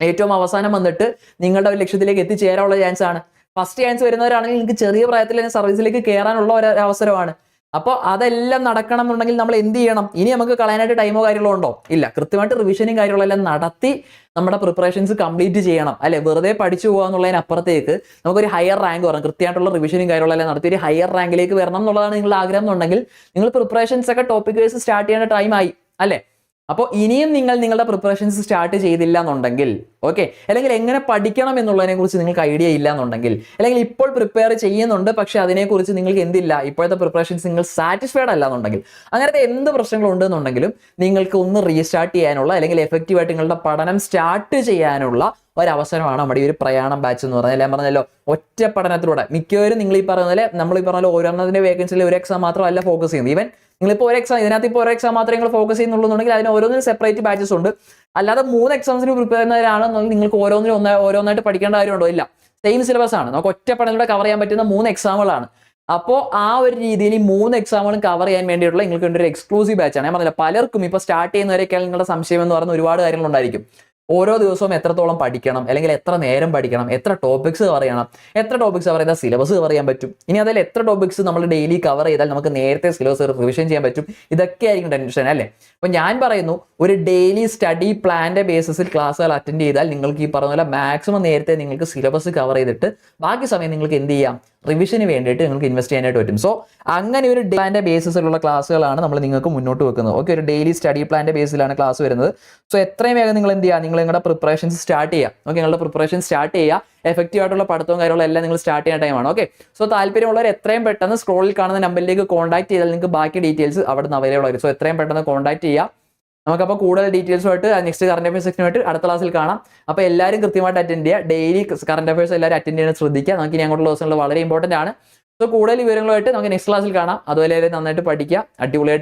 ഏറ്റവും അവസാനം വന്നിട്ട് നിങ്ങളുടെ ഒരു ലക്ഷ്യത്തിലേക്ക് എത്തിച്ചേരാനുള്ള ചാൻസ് ആണ്. ഫസ്റ്റ് ചാൻസ് വരുന്നവരാണെങ്കിൽ നിങ്ങൾക്ക് ചെറിയ പ്രായത്തിൽ തന്നെ സർവീസിലേക്ക് കയറാനുള്ള ഒരു അവസരമാണ്. അപ്പോൾ അതെല്ലാം നടക്കണം എന്നുണ്ടെങ്കിൽ നമ്മൾ എന്ത് ചെയ്യണം? ഇനി നമുക്ക് കളയാനായിട്ട് ടൈമോ കാര്യങ്ങളോ ഉണ്ടോ? ഇല്ല. കൃത്യമായിട്ട് റിവിഷനും കാര്യങ്ങളെല്ലാം നടത്തി നമ്മുടെ പ്രിപ്പറേഷൻസ് കംപ്ലീറ്റ് ചെയ്യണം. അല്ലെ? വെറുതെ പഠിച്ചു പോകുക എന്നുള്ളതിനപ്പുറത്തേക്ക് നമുക്കൊരു ഹയർ റാങ്ക് വരണം. കൃത്യമായിട്ടുള്ള റിവിഷനും കാര്യങ്ങളെല്ലാം നടത്തി ഒരു ഹയർ റാങ്കിലേക്ക് വരണം എന്നുള്ളതാണ് നിങ്ങളുടെ ആഗ്രഹം എന്നുണ്ടെങ്കിൽ നിങ്ങൾ പ്രിപ്പറേഷൻസ് ഒക്കെ ടോപ്പിക് വൈസ് സ്റ്റാർട്ട് ചെയ്യേണ്ട ടൈം ആയി. അല്ലെ? അപ്പോൾ ഇനിയും നിങ്ങൾ നിങ്ങളുടെ പ്രിപ്പറേഷൻസ് സ്റ്റാർട്ട് ചെയ്തില്ല എന്നുണ്ടെങ്കിൽ ഓക്കെ അല്ലെങ്കിൽ എങ്ങനെ പഠിക്കണം എന്നുള്ളതിനെ കുറിച്ച് നിങ്ങൾക്ക് ഐഡിയ ഇല്ല എന്നുണ്ടെങ്കിൽ അല്ലെങ്കിൽ ഇപ്പോൾ പ്രിപ്പയർ ചെയ്യുന്നുണ്ട് പക്ഷെ അതിനെക്കുറിച്ച് നിങ്ങൾക്ക് എന്തില്ല ഇപ്പോഴത്തെ പ്രിപ്പറേഷൻസ് നിങ്ങൾ സാറ്റിസ്ഫൈഡ് അല്ല എന്നുണ്ടെങ്കിൽ അങ്ങനത്തെ എന്ത് പ്രശ്നങ്ങളുണ്ട് എന്നുണ്ടെങ്കിലും നിങ്ങൾക്ക് ഒന്ന് റീസ്റ്റാർട്ട് ചെയ്യാനുള്ള അല്ലെങ്കിൽ എഫക്റ്റീവായിട്ട് നിങ്ങളുടെ പഠനം സ്റ്റാർട്ട് ചെയ്യാനുള്ള ഒരവസരമാണ് നമ്മുടെ ഈ ഒരു പ്രയാണം ബാച്ച് എന്ന് പറഞ്ഞാൽ ഞാൻ പറഞ്ഞല്ലോ ഒറ്റ പഠനത്തിലൂടെ. മിക്കവരും നിങ്ങൾ ഈ പറഞ്ഞ നമ്മൾ ഈ പറഞ്ഞ പോലെ ഓരോന്നതിന്റെ വേക്കൻസിയിൽ ഒരു എക്സാം മാത്രമല്ല ഫോക്കസ് ചെയ്യുന്നത്. ഈവൻ നിങ്ങളിപ്പോൾ ഒരു എക്സാം ഇതിനകത്ത് ഇപ്പോൾ ഒരു എക്സാം മാത്രമേ നിങ്ങൾ ഫോക്കസ് ചെയ്യുന്നുള്ളൂന്നുണ്ടെങ്കിൽ അതിന് ഓരോന്നിനും സെപ്പറേറ്റ് ബാച്ചസ് ഉണ്ട്. അല്ലാതെ മൂന്ന് എക്സാംസിന് പ്രിപ്പയർ ചെയ്യുന്നവരാണെന്നുണ്ടെങ്കിൽ നിങ്ങൾക്ക് ഓരോന്നിനും ഒന്ന് ഓരോന്നായിട്ട് പഠിക്കേണ്ട കാര്യമുണ്ടോ? ഇല്ല. സെയിം സിലബസ് ആണ്. നമുക്ക് ഒറ്റ പഠനത്തിലൂടെ കവർ ചെയ്യാൻ പറ്റുന്ന മൂന്ന് എക്സാമുകളാണ് അപ്പോൾ ആ ഒരു രീതിയിൽ ഈ മൂന്ന് എക്സാമുകളും കവർ ചെയ്യാൻ വേണ്ടിയിട്ടുള്ള നിങ്ങൾക്ക് ഒരു എക്സ്ക്ലൂസീവ് ബാച്ചാണ് ഞാൻ പറഞ്ഞില്ല പലർക്കും ഇപ്പോൾ സ്റ്റാർട്ട് ചെയ്യുന്നവരൊക്കെയാണ് നിങ്ങളുടെ സംശയം എന്ന് പറഞ്ഞ ഒരുപാട് കാര്യങ്ങളുണ്ടായിരിക്കും ഓരോ ദിവസവും എത്രത്തോളം പഠിക്കണം അല്ലെങ്കിൽ എത്ര നേരം പഠിക്കണം എത്ര ടോപ്പിക്സ് കവർ ചെയ്യണം എത്ര ടോപ്പിക്സ് കവർ ചെയ്താൽ സിലബസ് കവർ ചെയ്യാൻ പറ്റും ഇനി അതിൽ എത്ര ടോപ്പിക്സ് നമ്മൾ ഡെയിലി കവർ ചെയ്താൽ നമുക്ക് നേരത്തെ സിലബസ് റിവിഷൻ ചെയ്യാൻ പറ്റും ഇതൊക്കെ ആയിരിക്കും ടെൻഷൻ അല്ലേ? അപ്പൊ ഞാൻ പറയുന്നു ഒരു ഡെയിലി സ്റ്റഡി പ്ലാന്റെ ബേസിസിൽ ക്ലാസ്സുകൾ അറ്റൻഡ് ചെയ്താൽ നിങ്ങൾക്ക് ഈ പറഞ്ഞ പോലെ മാക്സിമം നേരത്തെ നിങ്ങൾക്ക് സിലബസ് കവർ ചെയ്തിട്ട് ബാക്കി സമയം നിങ്ങൾക്ക് എന്ത് ചെയ്യാം? റിവിഷന് വേണ്ടിയിട്ട് നിങ്ങൾക്ക് ഇൻവെസ്റ്റ് ചെയ്യാനായിട്ട് പറ്റും. സോ അങ്ങനെ ഒരു പ്ലാന്റെ ബേസിസിലുള്ള ക്ലാസ്സുകളാണ് നമ്മൾ നിങ്ങൾക്ക് മുന്നോട്ട് വെക്കുന്നത്. ഓക്കെ ഒരു ഡെയിലി സ്റ്റഡി പ്ലാന്റെ ബേസിലാണ് ക്ലാസ് വരുന്നത്. സോ എത്രയും വേഗം നിങ്ങൾ എന്ത് ചെയ്യുക? നിങ്ങൾ നിങ്ങളുടെ പ്രിപ്പറേഷൻസ് സ്റ്റാർട്ട് ചെയ്യുക. ഓക്കെ നിങ്ങളുടെ പ്രിപ്പറേഷൻ സ്റ്റാർട്ട് ചെയ്യുക. എഫക്റ്റീവ് ആയിട്ടുള്ള പഠിത്തവും കാര്യങ്ങളും എല്ലാം നിങ്ങൾ സ്റ്റാർട്ട് ചെയ്യുന്ന ടൈമാണ് ഓക്കെ സോ താല്പര്യമുള്ളവർ എത്രയും പെട്ടെന്ന് സ്ക്രോളിൽ കാണുന്ന നമ്പറിലേക്ക് കോൺടാക്ട് ചെയ്താൽ നിങ്ങൾക്ക് ബാക്കി ഡീറ്റെയിൽസ് അവിടെ നിന്ന് അവൈലബിൾ ആയിരിക്കും. സോ എത്രയും പെട്ടെന്ന് കോൺടാക്ട് ചെയ്യുക. നമുക്കപ്പോൾ കൂടുതൽ ഡീറ്റെയിൽസുമായിട്ട് നെക്സ്റ്റ് കറണ്ട് അഫയേഴ്സ് സെക്ഷനുമായിട്ട് അടുത്ത ക്ലാസ്സിൽ കാണാം. അപ്പോൾ എല്ലാവരും കൃത്യമായിട്ട് അറ്റൻഡ് ചെയ്യുക. ഡെയിലി കറണ്ട് അഫയേഴ്സ് എല്ലാവരും അറ്റൻഡ് ചെയ്യാൻ ശ്രദ്ധിക്കുക. നമുക്ക് ഇനി അങ്ങോട്ടുള്ള ദിവസങ്ങളിൽ വളരെ ഇമ്പോർട്ടന്റ് ആണ്. സോ കൂടുതൽ വിവരങ്ങളുമായിട്ട് നമുക്ക് നെക്സ്റ്റ് ക്ലാസ്സിൽ കാണാം. അതുപോലെ നന്നായിട്ട് പഠിക്കുക. അടിപൊളിയായിട്ട്